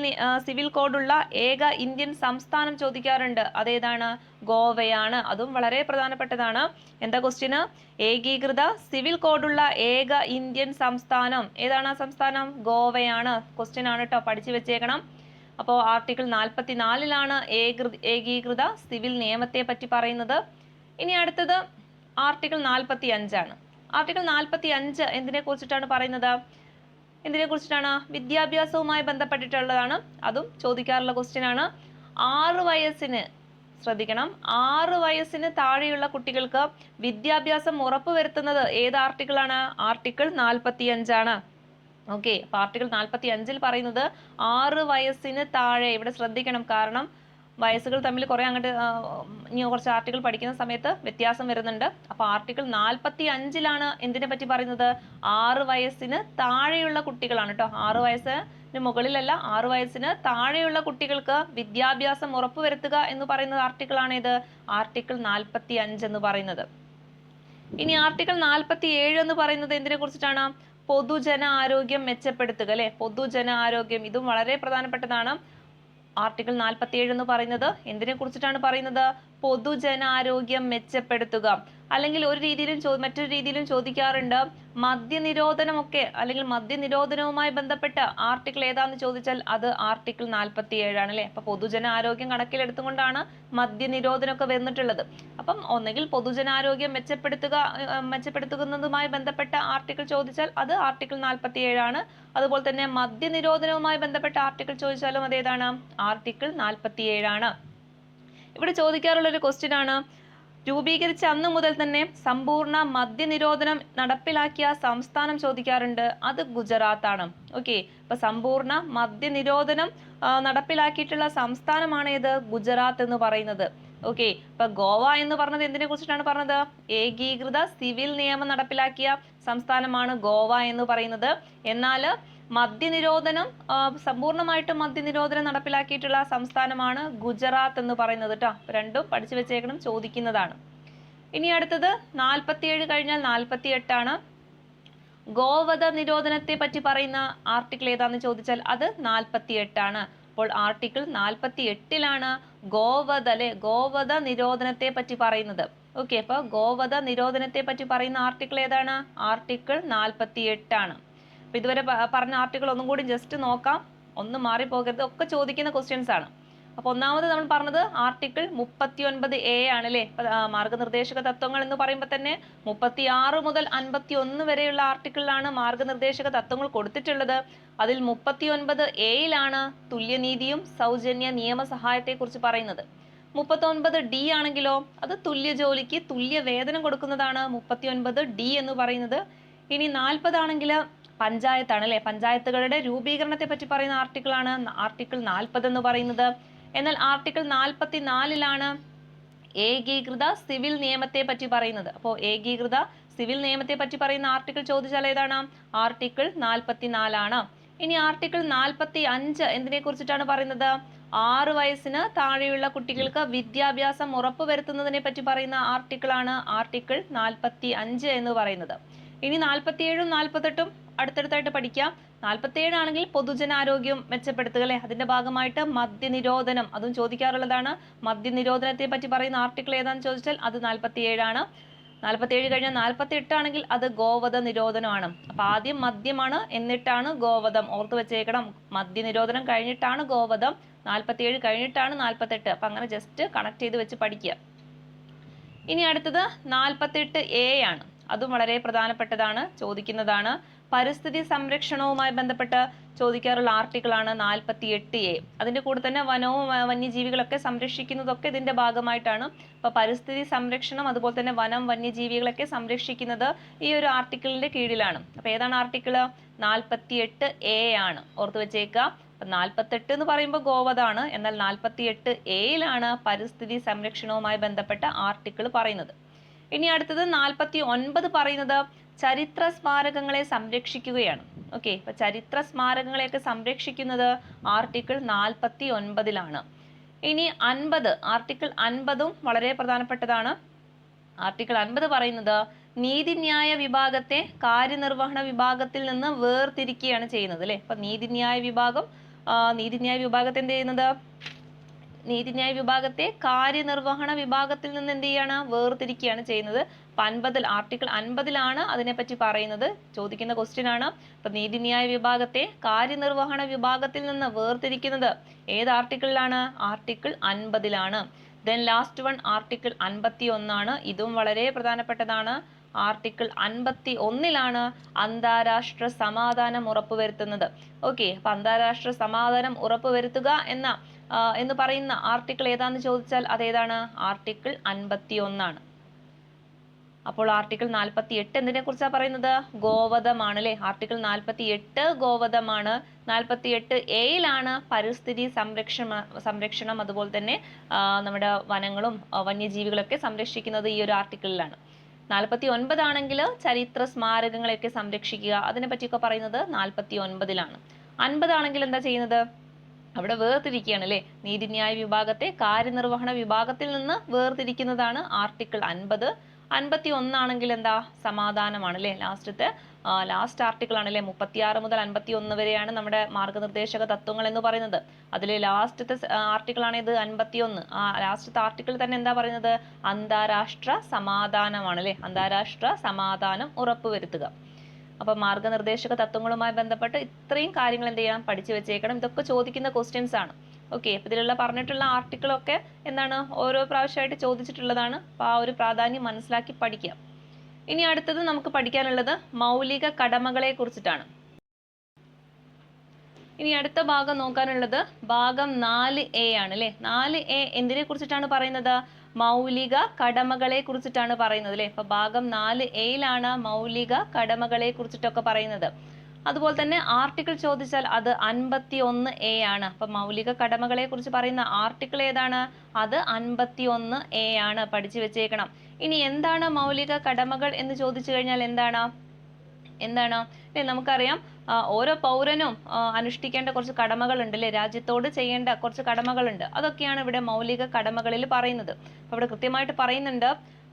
സിവിൽ കോഡുള്ള ഏക ഇന്ത്യൻ സംസ്ഥാനം ചോദിക്കാറുണ്ട്. അതേതാണ് ഗോവയാണ്. അതും വളരെ പ്രധാനപ്പെട്ടതാണ്. എന്താ ക്വസ്റ്റ്യന് ഏകീകൃത സിവിൽ കോഡുള്ള ഏക ഇന്ത്യൻ സംസ്ഥാനം. ഏതാണ് ആ സംസ്ഥാനം? ഗോവയാണ്. ക്വസ്റ്റ്യൻ ആണ് കേട്ടോ പഠിച്ചു വെച്ചേക്കണം. അപ്പോൾ ആർട്ടിക്കിൾ നാൽപ്പത്തി നാലിലാണ് ഏകൃ ഏകീകൃത സിവിൽ നിയമത്തെ പറ്റി പറയുന്നത്. ഇനി അടുത്തത് ആർട്ടിക്കിൾ നാൽപ്പത്തി അഞ്ചാണ് ആർട്ടിക്കിൾ നാൽപ്പത്തി അഞ്ച് എന്തിനെ കുറിച്ചിട്ടാണ് പറയുന്നത്? എന്തിനെ കുറിച്ചിട്ടാണ് വിദ്യാഭ്യാസവുമായി ബന്ധപ്പെട്ടിട്ടുള്ളതാണ്. അതും ചോദിക്കാറുള്ള ക്വസ്റ്റ്യൻ ആണ്. ആറ് വയസ്സിന് ശ്രദ്ധിക്കണം. ആറ് വയസ്സിന് താഴെയുള്ള കുട്ടികൾക്ക് വിദ്യാഭ്യാസം ഉറപ്പുവരുത്തുന്നത് ഏത് ആർട്ടിക്കിളാണ് ആർട്ടിക്കിൾ നാൽപ്പത്തി അഞ്ചാണ് ഓക്കെ ആർട്ടിക്കിൾ നാൽപ്പത്തി അഞ്ചിൽ പറയുന്നത് ആറ് വയസ്സിന് താഴെ. ഇവിടെ ശ്രദ്ധിക്കണം. കാരണം വയസ്സുകൾ തമ്മിൽ കുറെ അങ്ങോട്ട് ഇനി കുറച്ച് ആർട്ടിക്കിൾ പഠിക്കുന്ന സമയത്ത് വ്യത്യാസം വരുന്നുണ്ട്. അപ്പൊ ആർട്ടിക്കിൾ നാൽപ്പത്തി അഞ്ചിലാണ് എന്തിനെ പറ്റി പറയുന്നത്? ആറ് വയസ്സിന് താഴെയുള്ള കുട്ടികളാണ് കേട്ടോ ആറ് വയസ്സിന് മുകളിലല്ല ആറ് വയസ്സിന് താഴെയുള്ള കുട്ടികൾക്ക് വിദ്യാഭ്യാസം ഉറപ്പുവരുത്തുക എന്ന് പറയുന്ന ആർട്ടിക്കിൾ ആണ് ഇത്. ആർട്ടിക്കിൾ നാൽപ്പത്തി അഞ്ച് എന്ന് പറയുന്നത്. ഇനി ആർട്ടിക്കിൾ നാൽപ്പത്തി ഏഴ് എന്ന് പറയുന്നത് എന്തിനെ കുറിച്ചിട്ടാണ്? പൊതുജന ആരോഗ്യം മെച്ചപ്പെടുത്തുക അല്ലെ? പൊതുജന ആരോഗ്യം ഇതും വളരെ പ്രധാനപ്പെട്ടതാണ്. ആർട്ടിക്കിൾ നാൽപ്പത്തി ഏഴ് എന്ന് പറയുന്നത്. എന്തിനെ കുറിച്ചിട്ടാണ് പറയുന്നത്? പൊതുജനാരോഗ്യം മെച്ചപ്പെടുത്തുക. അല്ലെങ്കിൽ ഒരു രീതിയിലും ചോ മറ്റൊരു രീതിയിലും ചോദിക്കാറുണ്ട് മദ്യനിരോധനമൊക്കെ അല്ലെങ്കിൽ മദ്യനിരോധനവുമായി ബന്ധപ്പെട്ട ആർട്ടിക്കിൾ ഏതാന്ന് ചോദിച്ചാൽ അത് ആർട്ടിക്കിൾ നാൽപ്പത്തി ഏഴാണ് അല്ലെ അപ്പൊ പൊതുജനാരോഗ്യം കണക്കിലെടുത്തുകൊണ്ടാണ് മദ്യനിരോധനമൊക്കെ വന്നിട്ടുള്ളത്. അപ്പം ഒന്നുകിൽ പൊതുജനാരോഗ്യം മെച്ചപ്പെടുത്തുക മെച്ചപ്പെടുത്തുന്നതുമായി ബന്ധപ്പെട്ട ആർട്ടിക്കിൾ ചോദിച്ചാൽ അത് ആർട്ടിക്കിൾ നാൽപ്പത്തി ഏഴാണ് അതുപോലെ തന്നെ മദ്യനിരോധനവുമായി ബന്ധപ്പെട്ട ആർട്ടിക്കിൾ ചോദിച്ചാലും അതേതാണ് ആർട്ടിക്കിൾ നാൽപ്പത്തി ഏഴാണ് ഇവിടെ ചോദിക്കാറുള്ള ഒരു ക്വസ്റ്റ്യൻ ആണ്. രൂപീകരിച്ച അന്ന് മുതൽ തന്നെ സമ്പൂർണ മദ്യനിരോധനം നടപ്പിലാക്കിയ സംസ്ഥാനം ചോദിക്കാറുണ്ട്. അത് ഗുജറാത്ത് ആണ്. ഓക്കെ അപ്പൊ സമ്പൂർണ മദ്യനിരോധനം നടപ്പിലാക്കിയിട്ടുള്ള സംസ്ഥാനമാണ് ഏത്? ഗുജറാത്ത് എന്ന് പറയുന്നത്. ഓക്കെ ഇപ്പൊ ഗോവ എന്ന് പറഞ്ഞത് എന്തിനെ കുറിച്ചിട്ടാണ് പറഞ്ഞത്? ഏകീകൃത സിവിൽ നിയമം നടപ്പിലാക്കിയ സംസ്ഥാനമാണ് ഗോവ എന്ന് പറയുന്നത്. എന്നാൽ മദ്യനിരോധനം സമ്പൂർണമായിട്ടും മദ്യനിരോധനം നടപ്പിലാക്കിയിട്ടുള്ള സംസ്ഥാനമാണ് ഗുജറാത്ത് എന്ന് പറയുന്നത് കേട്ടോ രണ്ടും പഠിച്ചു വെച്ചേക്കണം ചോദിക്കുന്നതാണ്. ഇനി അടുത്തത് നാൽപ്പത്തിയേഴ് കഴിഞ്ഞാൽ നാൽപ്പത്തി എട്ടാണ് ഗോവധ നിരോധനത്തെ പറ്റി പറയുന്ന ആർട്ടിക്കിൾ ഏതാന്ന് ചോദിച്ചാൽ അത് നാൽപ്പത്തി എട്ടാണ് അപ്പോൾ ആർട്ടിക്കിൾ നാൽപ്പത്തി എട്ടിലാണ് ഗോവധ അല്ലെ ഗോവധ നിരോധനത്തെ പറ്റി പറയുന്നത്. ഓക്കെ അപ്പൊ ഗോവധ നിരോധനത്തെ പറ്റി പറയുന്ന ആർട്ടിക്കിൾ ഏതാണ്? ആർട്ടിക്കിൾ നാൽപ്പത്തി എട്ടാണ് അപ്പൊ ഇതുവരെ പറഞ്ഞ ആർട്ടിക്കിൾ ഒന്നും കൂടി ജസ്റ്റ് നോക്കാം. ഒന്നും മാറിപ്പോകരുത്. ഒക്കെ ചോദിക്കുന്ന ക്വസ്റ്റ്യൻസ് ആണ്. അപ്പോൾ ഒന്നാമത് നമ്മൾ പറഞ്ഞത് ആർട്ടിക്കിൾ മുപ്പത്തി ഒൻപത് എ ആണ് അല്ലേ മാർഗനിർദ്ദേശക തത്വങ്ങൾ എന്ന് പറയുമ്പോൾ തന്നെ മുപ്പത്തി ആറ് മുതൽ അൻപത്തി ഒന്ന് വരെയുള്ള ആർട്ടിക്കിളിലാണ് മാർഗനിർദ്ദേശക തത്വങ്ങൾ കൊടുത്തിട്ടുള്ളത്. അതിൽ മുപ്പത്തി ഒൻപത് എയിലാണ് തുല്യനീതിയും സൗജന്യ നിയമസഹായത്തെ കുറിച്ച് പറയുന്നത്. മുപ്പത്തൊൻപത് ഡി ആണെങ്കിലോ അത് തുല്യ ജോലിക്ക് തുല്യ വേതനം കൊടുക്കുന്നതാണ് മുപ്പത്തി ഒൻപത് ഡി എന്ന് പറയുന്നത്. ഇനി നാൽപ്പതാണെങ്കിൽ പഞ്ചായത്താണ് അല്ലെ പഞ്ചായത്തുകളുടെ രൂപീകരണത്തെ പറ്റി പറയുന്ന ആർട്ടിക്കിൾ ആണ് ആർട്ടിക്കിൾ നാൽപ്പത് എന്ന് പറയുന്നത്. എന്നാൽ ആർട്ടിക്കിൾ നാൽപ്പത്തി നാലിലാണ് ഏകീകൃത സിവിൽ നിയമത്തെ പറ്റി പറയുന്നത്. അപ്പോൾ ഏകീകൃത സിവിൽ നിയമത്തെ പറ്റി പറയുന്ന ആർട്ടിക്കിൾ ചോദിച്ചാൽ ഏതാണ്? ആർട്ടിക്കിൾ നാൽപ്പത്തിനാലാണ്. ഇനി ആർട്ടിക്കിൾ നാൽപ്പത്തി അഞ്ച് എന്തിനെ കുറിച്ചിട്ടാണ് പറയുന്നത്? ആറ് വയസ്സിന് താഴെയുള്ള കുട്ടികൾക്ക് വിദ്യാഭ്യാസം ഉറപ്പുവരുത്തുന്നതിനെ പറ്റി പറയുന്ന ആർട്ടിക്കിൾ ആണ് ആർട്ടിക്കിൾ നാൽപ്പത്തി അഞ്ച് എന്ന് പറയുന്നത്. ഇനി നാൽപ്പത്തിയേഴും നാൽപ്പത്തെട്ടും അടുത്തടുത്തായിട്ട് പഠിക്കാം. നാൽപ്പത്തിയേഴാണെങ്കിൽ പൊതുജനാരോഗ്യം മെച്ചപ്പെടുത്തുക അല്ലെ? അതിന്റെ ഭാഗമായിട്ട് മദ്യനിരോധനം. അതും ചോദിക്കാറുള്ളതാണ്. മദ്യനിരോധനത്തെ പറ്റി പറയുന്ന ആർട്ടിക്കിൾ ഏതാന്ന് ചോദിച്ചാൽ അത് നാൽപ്പത്തിയേഴാണ് നാൽപ്പത്തിയേഴ് കഴിഞ്ഞാൽ നാൽപ്പത്തി എട്ടാണെങ്കിൽ അത് ഗോവധ നിരോധനമാണ് അപ്പൊ ആദ്യം മദ്യമാണ് എന്നിട്ടാണ് ഗോവധം. ഓർത്തു വെച്ചേക്കണം. മദ്യനിരോധനം കഴിഞ്ഞിട്ടാണ് ഗോവധം. നാൽപ്പത്തിയേഴ് കഴിഞ്ഞിട്ടാണ് നാൽപ്പത്തെട്ട് അപ്പൊ അങ്ങനെ ജസ്റ്റ് കണക്ട് ചെയ്ത് വെച്ച് പഠിക്കുക. ഇനി അടുത്തത് നാൽപ്പത്തെട്ട് എ ആണ്. അതും വളരെ പ്രധാനപ്പെട്ടതാണ് ചോദിക്കുന്നതാണ്. പരിസ്ഥിതി സംരക്ഷണവുമായി ബന്ധപ്പെട്ട് ചോദിക്കാറുള്ള ആർട്ടിക്കിൾ ആണ് നാൽപ്പത്തി എട്ട് എ. അതിന്റെ കൂടെ തന്നെ വനവും വന്യജീവികളൊക്കെ സംരക്ഷിക്കുന്നതൊക്കെ ഇതിന്റെ ഭാഗമായിട്ടാണ്. അപ്പോൾ പരിസ്ഥിതി സംരക്ഷണം അതുപോലെ തന്നെ വനം വന്യജീവികളൊക്കെ സംരക്ഷിക്കുന്നത് ഈ ഒരു ആർട്ടിക്കിളിന്റെ കീഴിലാണ്. അപ്പോൾ ഏതാണ് ആർട്ടിക്കിൾ? നാൽപ്പത്തി എട്ട് എ ആണ്. ഓർത്തു വെച്ചേക്കുക. അപ്പൊ നാൽപ്പത്തെട്ട് എന്ന് പറയുമ്പോൾ ഗോവതാണ് എന്നാൽ നാൽപ്പത്തി എട്ട് എയിലാണ് പരിസ്ഥിതി സംരക്ഷണവുമായി ബന്ധപ്പെട്ട ആർട്ടിക്കിൾ പറയുന്നത്. ഇനി അടുത്തത് നാൽപ്പത്തി ഒൻപത് പറയുന്നത് ചരിത്ര സ്മാരകങ്ങളെ സംരക്ഷിക്കുകയാണ്. ഓക്കെ ഇപ്പൊ ചരിത്ര സ്മാരകങ്ങളെയൊക്കെ സംരക്ഷിക്കുന്നത് ആർട്ടിക്കിൾ നാൽപ്പത്തി ഒൻപതിലാണ് ഇനി അൻപത് ആർട്ടിക്കിൾ അൻപതും വളരെ പ്രധാനപ്പെട്ടതാണ്. ആർട്ടിക്കിൾ അൻപത് പറയുന്നത് നീതിന്യായ വിഭാഗത്തെ കാര്യനിർവഹണ വിഭാഗത്തിൽ നിന്ന് വേർതിരിക്കുകയാണ് ചെയ്യുന്നത് അല്ലെ? അപ്പൊ നീതിന്യായ വിഭാഗം നീതിന്യായ വിഭാഗത്തെ എന്ത് ചെയ്യുന്നത്? നീതിന്യായ വിഭാഗത്തെ കാര്യനിർവഹണ വിഭാഗത്തിൽ നിന്ന് എന്ത് ചെയ്യാണ്? വേർതിരിക്കുകയാണ് ചെയ്യുന്നത്. അൻപതിൽ ആർട്ടിക്കിൾ അൻപതിലാണ് അതിനെപ്പറ്റി പറയുന്നത്. ചോദിക്കുന്ന ക്വസ്റ്റ്യൻ ആണ്. അപ്പൊ നീതിന്യായ വിഭാഗത്തെ കാര്യനിർവഹണ വിഭാഗത്തിൽ നിന്ന് വേർതിരിക്കുന്നത് ഏത് ആർട്ടിക്കിളിലാണ്? ആർട്ടിക്കിൾ അൻപതിലാണ്. ദെൻ ലാസ്റ്റ് വൺ ആർട്ടിക്കിൾ അൻപത്തി ഒന്നാണ് ഇതും വളരെ പ്രധാനപ്പെട്ടതാണ്. ആർട്ടിക്കിൾ അൻപത്തി ഒന്നിലാണ് അന്താരാഷ്ട്ര സമാധാനം ഉറപ്പുവരുത്തുന്നത്. ഓക്കെ അപ്പൊ അന്താരാഷ്ട്ര സമാധാനം ഉറപ്പുവരുത്തുക എന്ന എന്ന് പറയുന്ന ആർട്ടിക്കിൾ ഏതാണെന്ന് ചോദിച്ചാൽ അതേതാണ്? ആർട്ടിക്കിൾ അൻപത്തി ഒന്നാണ് അപ്പോൾ ആർട്ടിക്കിൾ നാൽപ്പത്തി എട്ട് എന്തിനെ കുറിച്ചാണ് പറയുന്നത്? ഗോവധമാണ് അല്ലെ? ആർട്ടിക്കിൾ നാൽപ്പത്തി എട്ട് ഗോവധമാണ്. നാൽപ്പത്തി എട്ട് എയിലാണ് പരിസ്ഥിതി സംരക്ഷണ സംരക്ഷണം അതുപോലെ തന്നെ നമ്മുടെ വനങ്ങളും വന്യജീവികളൊക്കെ സംരക്ഷിക്കുന്നത് ഈ ഒരു ആർട്ടിക്കിളിലാണ് നാൽപ്പത്തി ഒൻപതാണെങ്കിൽ ചരിത്ര സ്മാരകങ്ങളെയൊക്കെ സംരക്ഷിക്കുക അതിനെ പറ്റിയൊക്കെ പറയുന്നത് നാൽപ്പത്തി ഒൻപതിലാണ് അൻപതാണെങ്കിൽ എന്താ ചെയ്യുന്നത്? അവിടെ വേർതിരിക്കുകയാണ് അല്ലേ? നീതിന്യായ വിഭാഗത്തെ കാര്യനിർവഹണ വിഭാഗത്തിൽ നിന്ന് വേർതിരിക്കുന്നതാണ് ആർട്ടിക്കിൾ അൻപത്. അൻപത്തി ഒന്നാണെങ്കിൽ എന്താ? സമാധാനമാണ് അല്ലേ? ലാസ്റ്റത്തെ ലാസ്റ്റ് ആർട്ടിക്കിൾ ആണ് അല്ലേ? മുപ്പത്തിയാറ് മുതൽ അൻപത്തി ഒന്ന് വരെയാണ് നമ്മുടെ മാർഗനിർദ്ദേശക തത്വങ്ങൾ എന്ന് പറയുന്നത്. അതിലെ ലാസ്റ്റത്തെ ആർട്ടിക്കിൾ ആണ് ഇത് അൻപത്തി ഒന്ന് ആ ലാസ്റ്റത്തെ ആർട്ടിക്കിൾ തന്നെ എന്താ പറയുന്നത്? അന്താരാഷ്ട്ര സമാധാനമാണ് അല്ലേ? അന്താരാഷ്ട്ര സമാധാനം ഉറപ്പുവരുത്തുക. അപ്പൊ മാർഗനിർദ്ദേശക തത്വങ്ങളുമായി ബന്ധപ്പെട്ട് ഇത്രയും കാര്യങ്ങൾ എന്ത് ചെയ്യണം പഠിച്ചു വെച്ചേക്കണം. ഇതൊക്കെ ചോദിക്കുന്ന ക്വസ്റ്റ്യൻസ് ആണ്. ഓക്കെ അപ്പൊ ഇതിലുള്ള പറഞ്ഞിട്ടുള്ള ആർട്ടിക്കിളൊക്കെ എന്താണ് ഓരോ പ്രാവശ്യമായിട്ട് ചോദിച്ചിട്ടുള്ളതാണ്. അപ്പൊ ആ ഒരു പ്രാധാന്യം മനസ്സിലാക്കി പഠിക്കുക ഇനി അടുത്തത് നമുക്ക് പഠിക്കാനുള്ളത് മൗലിക കടമകളെ കുറിച്ചിട്ടാണ്. ഇനി അടുത്ത ഭാഗം നോക്കാനുള്ളത് ഭാഗം നാല് എ ആണ് അല്ലെ? നാല് എ എന്തിനെ കുറിച്ചിട്ടാണ് പറയുന്നത്? മൗലിക കടമകളെ കുറിച്ചിട്ടാണ് പറയുന്നത് അല്ലേ? അപ്പൊ ഭാഗം നാല് എയിലാണ് മൗലിക കടമകളെ കുറിച്ചിട്ടൊക്കെ പറയുന്നത്. അതുപോലെ തന്നെ ആർട്ടിക്കിൾ ചോദിച്ചാൽ അത് അൻപത്തി ഒന്ന് എ ആണ്. അപ്പൊ മൗലിക കടമകളെ കുറിച്ച് പറയുന്ന ആർട്ടിക്കിൾ ഏതാണ്? അത് അൻപത്തി ഒന്ന് എ ആണ് പഠിച്ചു വെച്ചേക്കണം. ഇനി എന്താണ് മൗലിക കടമകൾ എന്ന് ചോദിച്ചു കഴിഞ്ഞാൽ എന്താണ്? എന്താണ്? നമുക്കറിയാം ഓരോ പൗരനും അനുഷ്ഠിക്കേണ്ട കുറച്ച് കടമകളുണ്ട് അല്ലേ? രാജ്യത്തോട് ചെയ്യേണ്ട കുറച്ച് കടമകളുണ്ട്. അതൊക്കെയാണ് ഇവിടെ മൗലിക കടമകളിൽ പറയുന്നത്. അപ്പൊ ഇവിടെ കൃത്യമായിട്ട് പറയുന്നുണ്ട്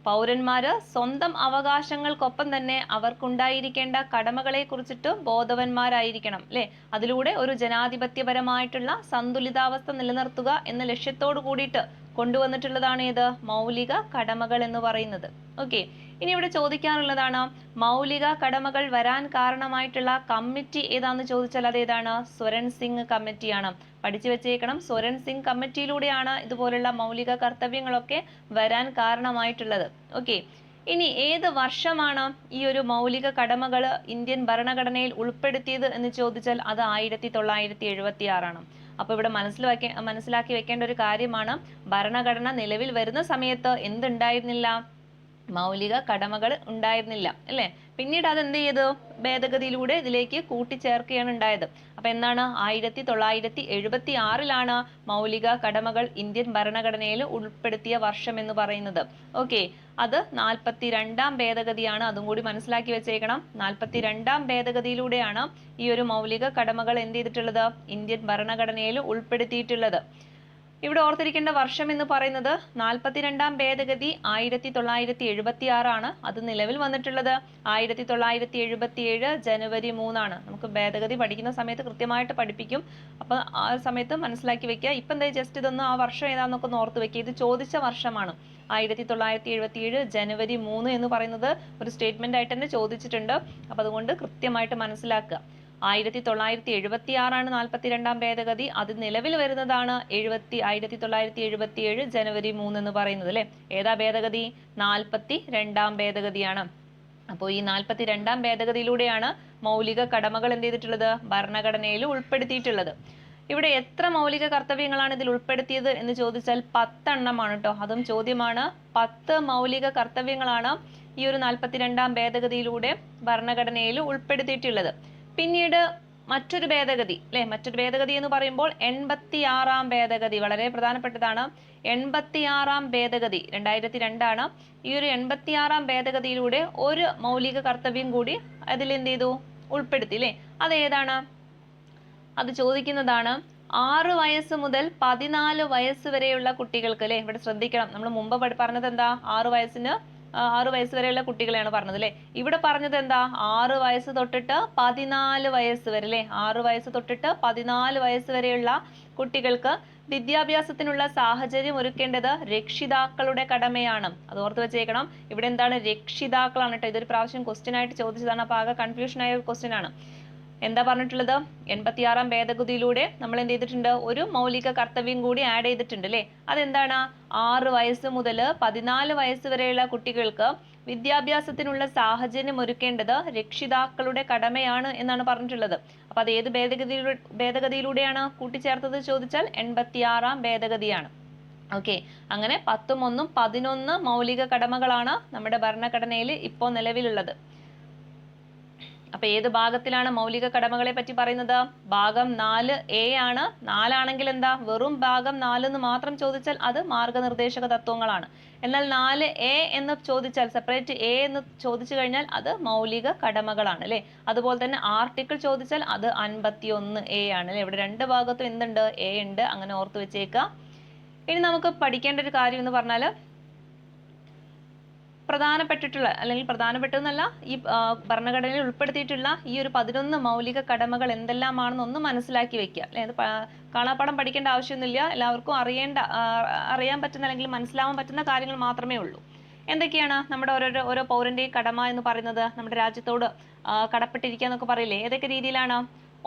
പൗരന്മാർ സ്വന്തം അവകാശങ്ങൾക്കൊപ്പം തന്നെ അവർക്കുണ്ടായിരിക്കേണ്ട കടമകളെ കുറിച്ചിട്ട് ബോധവന്മാരായിരിക്കണം അല്ലേ? അതിലൂടെ ഒരു ജനാധിപത്യപരമായിട്ടുള്ള സന്തുലിതാവസ്ഥ നിലനിർത്തുക എന്ന ലക്ഷ്യത്തോട് കൂടിയിട്ട് കൊണ്ടുവന്നിട്ടുള്ളതാണ് ഏത്? മൗലിക കടമകൾ എന്ന് പറയുന്നത്. ഓക്കെ. ഇനി ഇവിടെ ചോദിക്കാനുള്ളതാണ് മൗലിക കടമകൾ വരാൻ കാരണമായിട്ടുള്ള കമ്മിറ്റി ഏതാന്ന് ചോദിച്ചാൽ അത് ഏതാണ്? സ്വരൺ സിംഗ് കമ്മിറ്റിയാണ്. പഠിച്ചു വെച്ചേക്കണം. സ്വരൺ സിംഗ് കമ്മിറ്റിയിലൂടെയാണ് ഇതുപോലുള്ള മൗലിക കർത്തവ്യങ്ങളൊക്കെ വരാൻ കാരണമായിട്ടുള്ളത്. ഓക്കെ. ഇനി ഏത് വർഷമാണ് ഈ ഒരു മൗലിക കടമകൾ ഇന്ത്യൻ ഭരണഘടനയിൽ ഉൾപ്പെടുത്തിയത് എന്ന് ചോദിച്ചാൽ അത് ആയിരത്തി തൊള്ളായിരത്തി എഴുപത്തി ആറാണ് അപ്പൊ ഇവിടെ മനസ്സിലാക്കി മനസ്സിലാക്കി വെക്കേണ്ട ഒരു കാര്യമാണ് ഭരണഘടന നിലവിൽ വരുന്ന സമയത്ത് എന്തുണ്ടായിരുന്നില്ല? മൗലിക കടമകൾ ഉണ്ടായിരുന്നില്ല അല്ലേ? പിന്നീട് അത് എന്ത് ചെയ്തു? ഭേദഗതിയിലൂടെ ഇതിലേക്ക് കൂട്ടിച്ചേർക്കുകയാണ് ഉണ്ടായത്. അപ്പൊ എന്താണ് ആയിരത്തി തൊള്ളായിരത്തി എഴുപത്തി ആറിലാണ് മൗലിക കടമകൾ ഇന്ത്യൻ ഭരണഘടനയിൽ ഉൾപ്പെടുത്തിയ വർഷം എന്ന് പറയുന്നത്. ഓക്കെ അത് നാൽപ്പത്തി രണ്ടാം ഭേദഗതിയാണ്. അതും കൂടി മനസ്സിലാക്കി വെച്ചേക്കണം. നാൽപ്പത്തി രണ്ടാം ഭേദഗതിയിലൂടെയാണ് ഈ ഒരു മൗലിക കടമകൾ എന്ത് ചെയ്തിട്ടുള്ളത്? ഇന്ത്യൻ ഭരണഘടനയിൽ ഉൾപ്പെടുത്തിയിട്ടുള്ളത്. ഇവിടെ ഓർത്തിരിക്കേണ്ട വർഷം എന്ന് പറയുന്നത് നാൽപ്പത്തിരണ്ടാം ഭേദഗതി ആയിരത്തി തൊള്ളായിരത്തി എഴുപത്തി ആറാണ് അത് നിലവിൽ വന്നിട്ടുള്ളത് ആയിരത്തി തൊള്ളായിരത്തി എഴുപത്തി ഏഴ് ജനുവരി മൂന്നാണ്. നമുക്ക് ഭേദഗതി പഠിക്കുന്ന സമയത്ത് കൃത്യമായിട്ട് പഠിപ്പിക്കും. അപ്പൊ ആ സമയത്ത് മനസ്സിലാക്കി വെക്കുക. ഇപ്പൊ എന്താ ജസ്റ്റ് ഇതൊന്ന് ആ വർഷം ഏതാന്നൊക്കെ ഒന്ന് ഓർത്ത് വെക്കുക. ഇത് ചോദിച്ച വർഷമാണ്. ആയിരത്തി തൊള്ളായിരത്തി എഴുപത്തി ഏഴ് ജനുവരി മൂന്ന് എന്ന് പറയുന്നത് ഒരു സ്റ്റേറ്റ്മെന്റ് ആയിട്ട് തന്നെ ചോദിച്ചിട്ടുണ്ട്. അപ്പൊ അതുകൊണ്ട് കൃത്യമായിട്ട് മനസ്സിലാക്കുക. ആയിരത്തി തൊള്ളായിരത്തി എഴുപത്തി ആറാണ് നാൽപ്പത്തിരണ്ടാം ഭേദഗതി. അത് നിലവിൽ വരുന്നതാണ് എഴുപത്തി ആയിരത്തി തൊള്ളായിരത്തി എഴുപത്തി ഏഴ് ജനുവരി മൂന്ന് എന്ന് പറയുന്നത് അല്ലെ? ഏതാ ഭേദഗതി? നാൽപ്പത്തി രണ്ടാം ഭേദഗതിയാണ്. അപ്പോൾ ഈ നാൽപ്പത്തി രണ്ടാം ഭേദഗതിയിലൂടെയാണ് മൗലിക കടമകൾ എന്ത് ചെയ്തിട്ടുള്ളത്? ഭരണഘടനയിൽ ഉൾപ്പെടുത്തിയിട്ടുള്ളത്. ഇവിടെ എത്ര മൗലിക കർത്തവ്യങ്ങളാണ് ഇതിൽ ഉൾപ്പെടുത്തിയത് എന്ന് ചോദിച്ചാൽ പത്തെണ്ണമാണ് കേട്ടോ അതും ചോദ്യമാണ്. പത്ത് മൗലിക കർത്തവ്യങ്ങളാണ് ഈ ഒരു നാൽപ്പത്തിരണ്ടാം ഭേദഗതിയിലൂടെ ഭരണഘടനയിൽ ഉൾപ്പെടുത്തിയിട്ടുള്ളത്. പിന്നീട് മറ്റൊരു ഭേദഗതി അല്ലെ? മറ്റൊരു ഭേദഗതി എന്ന് പറയുമ്പോൾ എൺപത്തി ആറാം ഭേദഗതി വളരെ പ്രധാനപ്പെട്ടതാണ്. എൺപത്തി ആറാം ഭേദഗതി രണ്ടായിരത്തി രണ്ടാണ് ഈ ഒരു എൺപത്തി ആറാം ഭേദഗതിയിലൂടെ ഒരു മൗലിക കർത്തവ്യം കൂടി അതിൽ എന്ത് ചെയ്തു? ഉൾപ്പെടുത്തി അല്ലെ? അത് ഏതാണ്? അത് ചോദിക്കുന്നതാണ് ആറ് വയസ്സ് മുതൽ പതിനാല് വയസ്സ് വരെയുള്ള കുട്ടികൾക്ക് അല്ലെ? ഇവിടെ ശ്രദ്ധിക്കണം. നമ്മൾ മുമ്പ് പറഞ്ഞത് എന്താ? ആറ് വയസ്സിന് ആറ് വയസ്സ് വരെയുള്ള കുട്ടികളെയാണ് പറഞ്ഞത് അല്ലെ? ഇവിടെ പറഞ്ഞത് എന്താ? ആറ് വയസ്സ് തൊട്ടിട്ട് പതിനാല് വയസ്സ് വരെ അല്ലെ? ആറ് വയസ്സ് തൊട്ടിട്ട് പതിനാല് വയസ്സ് വരെയുള്ള കുട്ടികൾക്ക് വിദ്യാഭ്യാസത്തിനുള്ള സാഹചര്യം ഒരുക്കേണ്ടത് രക്ഷിതാക്കളുടെ കടമയാണ്. അത് ഓർത്ത് വെച്ചേക്കണം. ഇവിടെ എന്താണ് രക്ഷിതാക്കളാണ് കേട്ടോ ഇതൊരു പ്രാവശ്യം ക്വസ്റ്റ്യൻ ആയിട്ട് ചോദിച്ചതാണ്. അപ്പൊ ആകെ കൺഫ്യൂഷൻ ആയ ഒരു ക്വസ്റ്റ്യൻ ആണ്. എന്താ പറഞ്ഞിട്ടുള്ളത്? എൺപത്തിയാറാം ഭേദഗതിയിലൂടെ നമ്മൾ എന്ത് ചെയ്തിട്ടുണ്ട്? ഒരു മൗലിക കർത്തവ്യം കൂടി ആഡ് ചെയ്തിട്ടുണ്ട് അല്ലേ? അതെന്താണ്? ആറ് വയസ്സ് മുതൽ പതിനാല് വയസ്സ് വരെയുള്ള കുട്ടികൾക്ക് വിദ്യാഭ്യാസത്തിനുള്ള സാഹചര്യം ഒരുക്കേണ്ടത് രക്ഷിതാക്കളുടെ കടമയാണ് എന്നാണ് പറഞ്ഞിട്ടുള്ളത്. അപ്പൊ അത് ഏത് ഭേദഗതിയിലൂടെ ഭേദഗതിയിലൂടെയാണ് കൂട്ടിച്ചേർത്തത് ചോദിച്ചാൽ എൺപത്തിയാറാം ഭേദഗതിയാണ്. ഓക്കെ. അങ്ങനെ പത്തും ഒന്നും പതിനൊന്ന് മൗലിക കടമകളാണ് നമ്മുടെ ഭരണഘടനയിൽ ഇപ്പോൾ നിലവിലുള്ളത്. അപ്പൊ ഏത് ഭാഗത്തിലാണ് മൗലിക കടമകളെ പറ്റി പറയുന്നത്? ഭാഗം നാല് എ ആണ്. നാലാണെങ്കിൽ എന്താ? വെറും ഭാഗം നാല് എന്ന് മാത്രം ചോദിച്ചാൽ അത് മാർഗനിർദ്ദേശക തത്വങ്ങളാണ്. എന്നാൽ നാല് എ എന്ന് ചോദിച്ചാൽ സെപ്പറേറ്റ് എ എന്ന് ചോദിച്ചു കഴിഞ്ഞാൽ അത് മൗലിക കടമകളാണ് അല്ലെ? അതുപോലെ തന്നെ ആർട്ടിക്കിൾ ചോദിച്ചാൽ അത് അൻപത്തി ഒന്ന് എ ആണ് അല്ലെ? ഇവിടെ രണ്ട് ഭാഗത്തും എന്തുണ്ട്? എ ഉണ്ട്. അങ്ങനെ ഓർത്ത് വെച്ചേക്കാം. ഇനി നമുക്ക് പഠിക്കേണ്ട ഒരു കാര്യം എന്ന് പറഞ്ഞാൽ പ്രധാനപ്പെട്ടിട്ടുള്ള അല്ലെങ്കിൽ പ്രധാനപ്പെട്ടതെന്നല്ല ഈ ഭരണഘടനയിൽ ഉൾപ്പെടുത്തിയിട്ടുള്ള ഈ ഒരു പതിനൊന്ന് മൗലിക കടമകൾ എന്തെല്ലാമാണെന്ന് ഒന്ന് മനസ്സിലാക്കി വെക്കുക. അല്ലെ അത് കാണാപ്പാടം പഠിക്കേണ്ട ആവശ്യമൊന്നുമില്ല. എല്ലാവർക്കും അറിയേണ്ട അറിയാൻ പറ്റുന്ന അല്ലെങ്കിൽ മനസ്സിലാവാൻ പറ്റുന്ന കാര്യങ്ങൾ മാത്രമേ ഉള്ളൂ. എന്തൊക്കെയാണ് നമ്മുടെ ഓരോരോ ഓരോ പൗരന്റെയും കടമ എന്ന് പറയുന്നത്? നമ്മുടെ രാജ്യത്തോട് കടപ്പെട്ടിരിക്കുക എന്നൊക്കെ പറയില്ലേ? ഏതൊക്കെ രീതിയിലാണ്?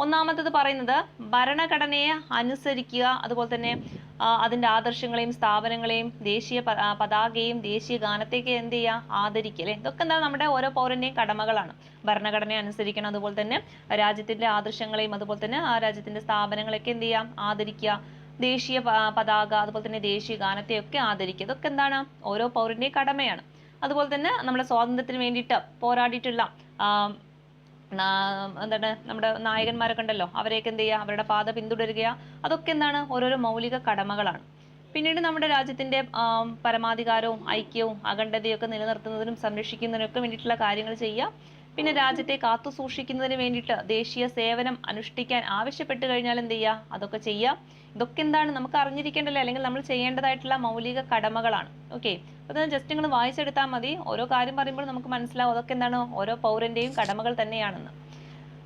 ഒന്നാമത്തത് പറയുന്നത് ഭരണഘടനയെ അനുസരിക്കുക. അതുപോലെ തന്നെ ആ, അതിന്റെ ആദർശങ്ങളെയും സ്ഥാപനങ്ങളെയും ദേശീയ പതാകയും ദേശീയ ഗാനത്തെയൊക്കെ എന്ത് ചെയ്യുക ആദരിക്കുക അല്ലേ ഇതൊക്കെ എന്താ നമ്മുടെ ഓരോ പൗരന്റെയും കടമകളാണ്. ഭരണഘടനയെ അനുസരിക്കണം. അതുപോലെ തന്നെ രാജ്യത്തിന്റെ ആദർശങ്ങളെയും അതുപോലെ തന്നെ ആ രാജ്യത്തിന്റെ സ്ഥാപനങ്ങളെയൊക്കെ എന്ത് ചെയ്യുക ആദരിക്കുക. ദേശീയ പതാക അതുപോലെ തന്നെ ദേശീയ ഗാനത്തെയൊക്കെ ആദരിക്കുക. ഇതൊക്കെ എന്താണ്? ഓരോ പൗരന്റെയും കടമയാണ്. അതുപോലെ തന്നെ നമ്മുടെ സ്വാതന്ത്ര്യത്തിന് വേണ്ടിയിട്ട് പോരാടിയിട്ടുള്ള എന്താണ് നമ്മുടെ നായകന്മാരൊക്കെ ഉണ്ടല്ലോ അവരെയൊക്കെ എന്ത് ചെയ്യുക അവരുടെ പാത പിന്തുടരുക അതൊക്കെ എന്താണ് ഓരോരോ മൗലിക കടമകളാണ്. പിന്നീട് നമ്മുടെ രാജ്യത്തിന്റെ പരമാധികാരവും ഐക്യവും അഖണ്ഡതയൊക്കെ നിലനിർത്തുന്നതിനും സംരക്ഷിക്കുന്നതിനൊക്കെ വേണ്ടിയിട്ടുള്ള കാര്യങ്ങൾ ചെയ്യുക. പിന്നെ രാജ്യത്തെ കാത്തു സൂക്ഷിക്കുന്നതിന് വേണ്ടിയിട്ട് ദേശീയ സേവനം അനുഷ്ഠിക്കാൻ ആവശ്യപ്പെട്ട് കഴിഞ്ഞാൽ എന്ത് ചെയ്യുക? അതൊക്കെ ചെയ്യുക. ഇതൊക്കെ എന്താണ് നമുക്ക് അറിഞ്ഞിരിക്കേണ്ടല്ലേ? അല്ലെങ്കിൽ നമ്മൾ ചെയ്യേണ്ടതായിട്ടുള്ള മൗലിക കടമകളാണ്. ഓക്കെ. അത് ജസ്റ്റ് നിങ്ങൾ വായിച്ചെടുത്താൽ മതി. ഓരോ കാര്യം പറയുമ്പോൾ നമുക്ക് മനസ്സിലാവും അതൊക്കെ എന്താണ്? ഓരോ പൗരന്റെയും കടമകൾ തന്നെയാണെന്ന്.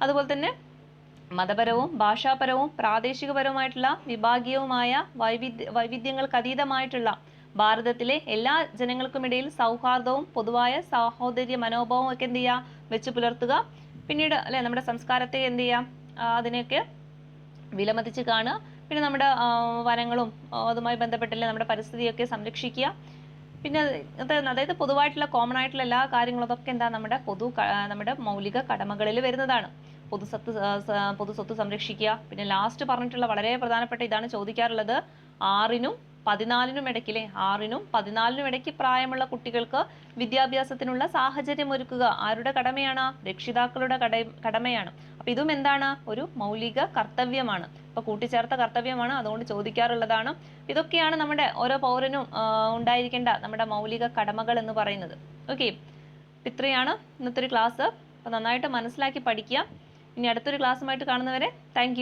അതുപോലെ തന്നെ മതപരവും ഭാഷാപരവും പ്രാദേശികപരവുമായിട്ടുള്ള വിഭാഗീയവുമായ വൈവിധ്യ വൈവിധ്യങ്ങൾക്ക് അതീതമായിട്ടുള്ള ഭാരതത്തിലെ എല്ലാ ജനങ്ങൾക്കുമിടയിൽ സൗഹാർദ്ദവും പൊതുവായ സാഹോദര്യ മനോഭാവവും ഒക്കെ എന്ത് ചെയ്യുക വെച്ച് പുലർത്തുക. പിന്നീട് അല്ലെ നമ്മുടെ സംസ്കാരത്തെ എന്ത് ചെയ്യാം? അതിനെയൊക്കെ വിലമതിച്ച് കാണുക. പിന്നെ നമ്മുടെ വനങ്ങളും അതുമായി ബന്ധപ്പെട്ടല്ലേ നമ്മുടെ പരിസ്ഥിതിയൊക്കെ സംരക്ഷിക്കുക. പിന്നെ അത് അതായത് പൊതുവായിട്ടുള്ള കോമൺ ആയിട്ടുള്ള എല്ലാ കാര്യങ്ങളും ഒക്കെ എന്താ നമ്മുടെ പൊതു നമ്മുടെ മൗലിക കടമകളിൽ വരുന്നതാണ്. പൊതുസ്വത്ത് പൊതുസ്വത്ത് സംരക്ഷിക്കുക. പിന്നെ ലാസ്റ്റ് പറഞ്ഞിട്ടുള്ള വളരെ പ്രധാനപ്പെട്ട ഇതാണ് ചോദിക്കാറുള്ളത്. ആറിനും പതിനാലിനും ഇടയ്ക്കിലെ ആറിനും പതിനാലിനും ഇടയ്ക്ക് പ്രായമുള്ള കുട്ടികൾക്ക് വിദ്യാഭ്യാസത്തിനുള്ള സാഹചര്യം ഒരുക്കുക. ആരുടെ കടമയാണ്? രക്ഷിതാക്കളുടെ കട കടമയാണ്. അപ്പൊ ഇതും എന്താണ്? ഒരു മൗലിക കർത്തവ്യമാണ്. ഇപ്പൊ കൂട്ടിച്ചേർത്ത കർത്തവ്യമാണ് അതുകൊണ്ട് ചോദിക്കാറുള്ളതാണ്. ഇതൊക്കെയാണ് നമ്മുടെ ഓരോ പൗരനും ഉണ്ടായിരിക്കേണ്ട നമ്മുടെ മൗലിക കടമകൾ എന്ന് പറയുന്നത്. ഓക്കെ. ഇത്രയാണ് ഇന്നത്തെ ഒരു ക്ലാസ്. അപ്പൊ നന്നായിട്ട് മനസ്സിലാക്കി പഠിക്കുക. ഇനി അടുത്തൊരു ക്ലാസ്സുമായിട്ട് കാണുന്നവരെ താങ്ക്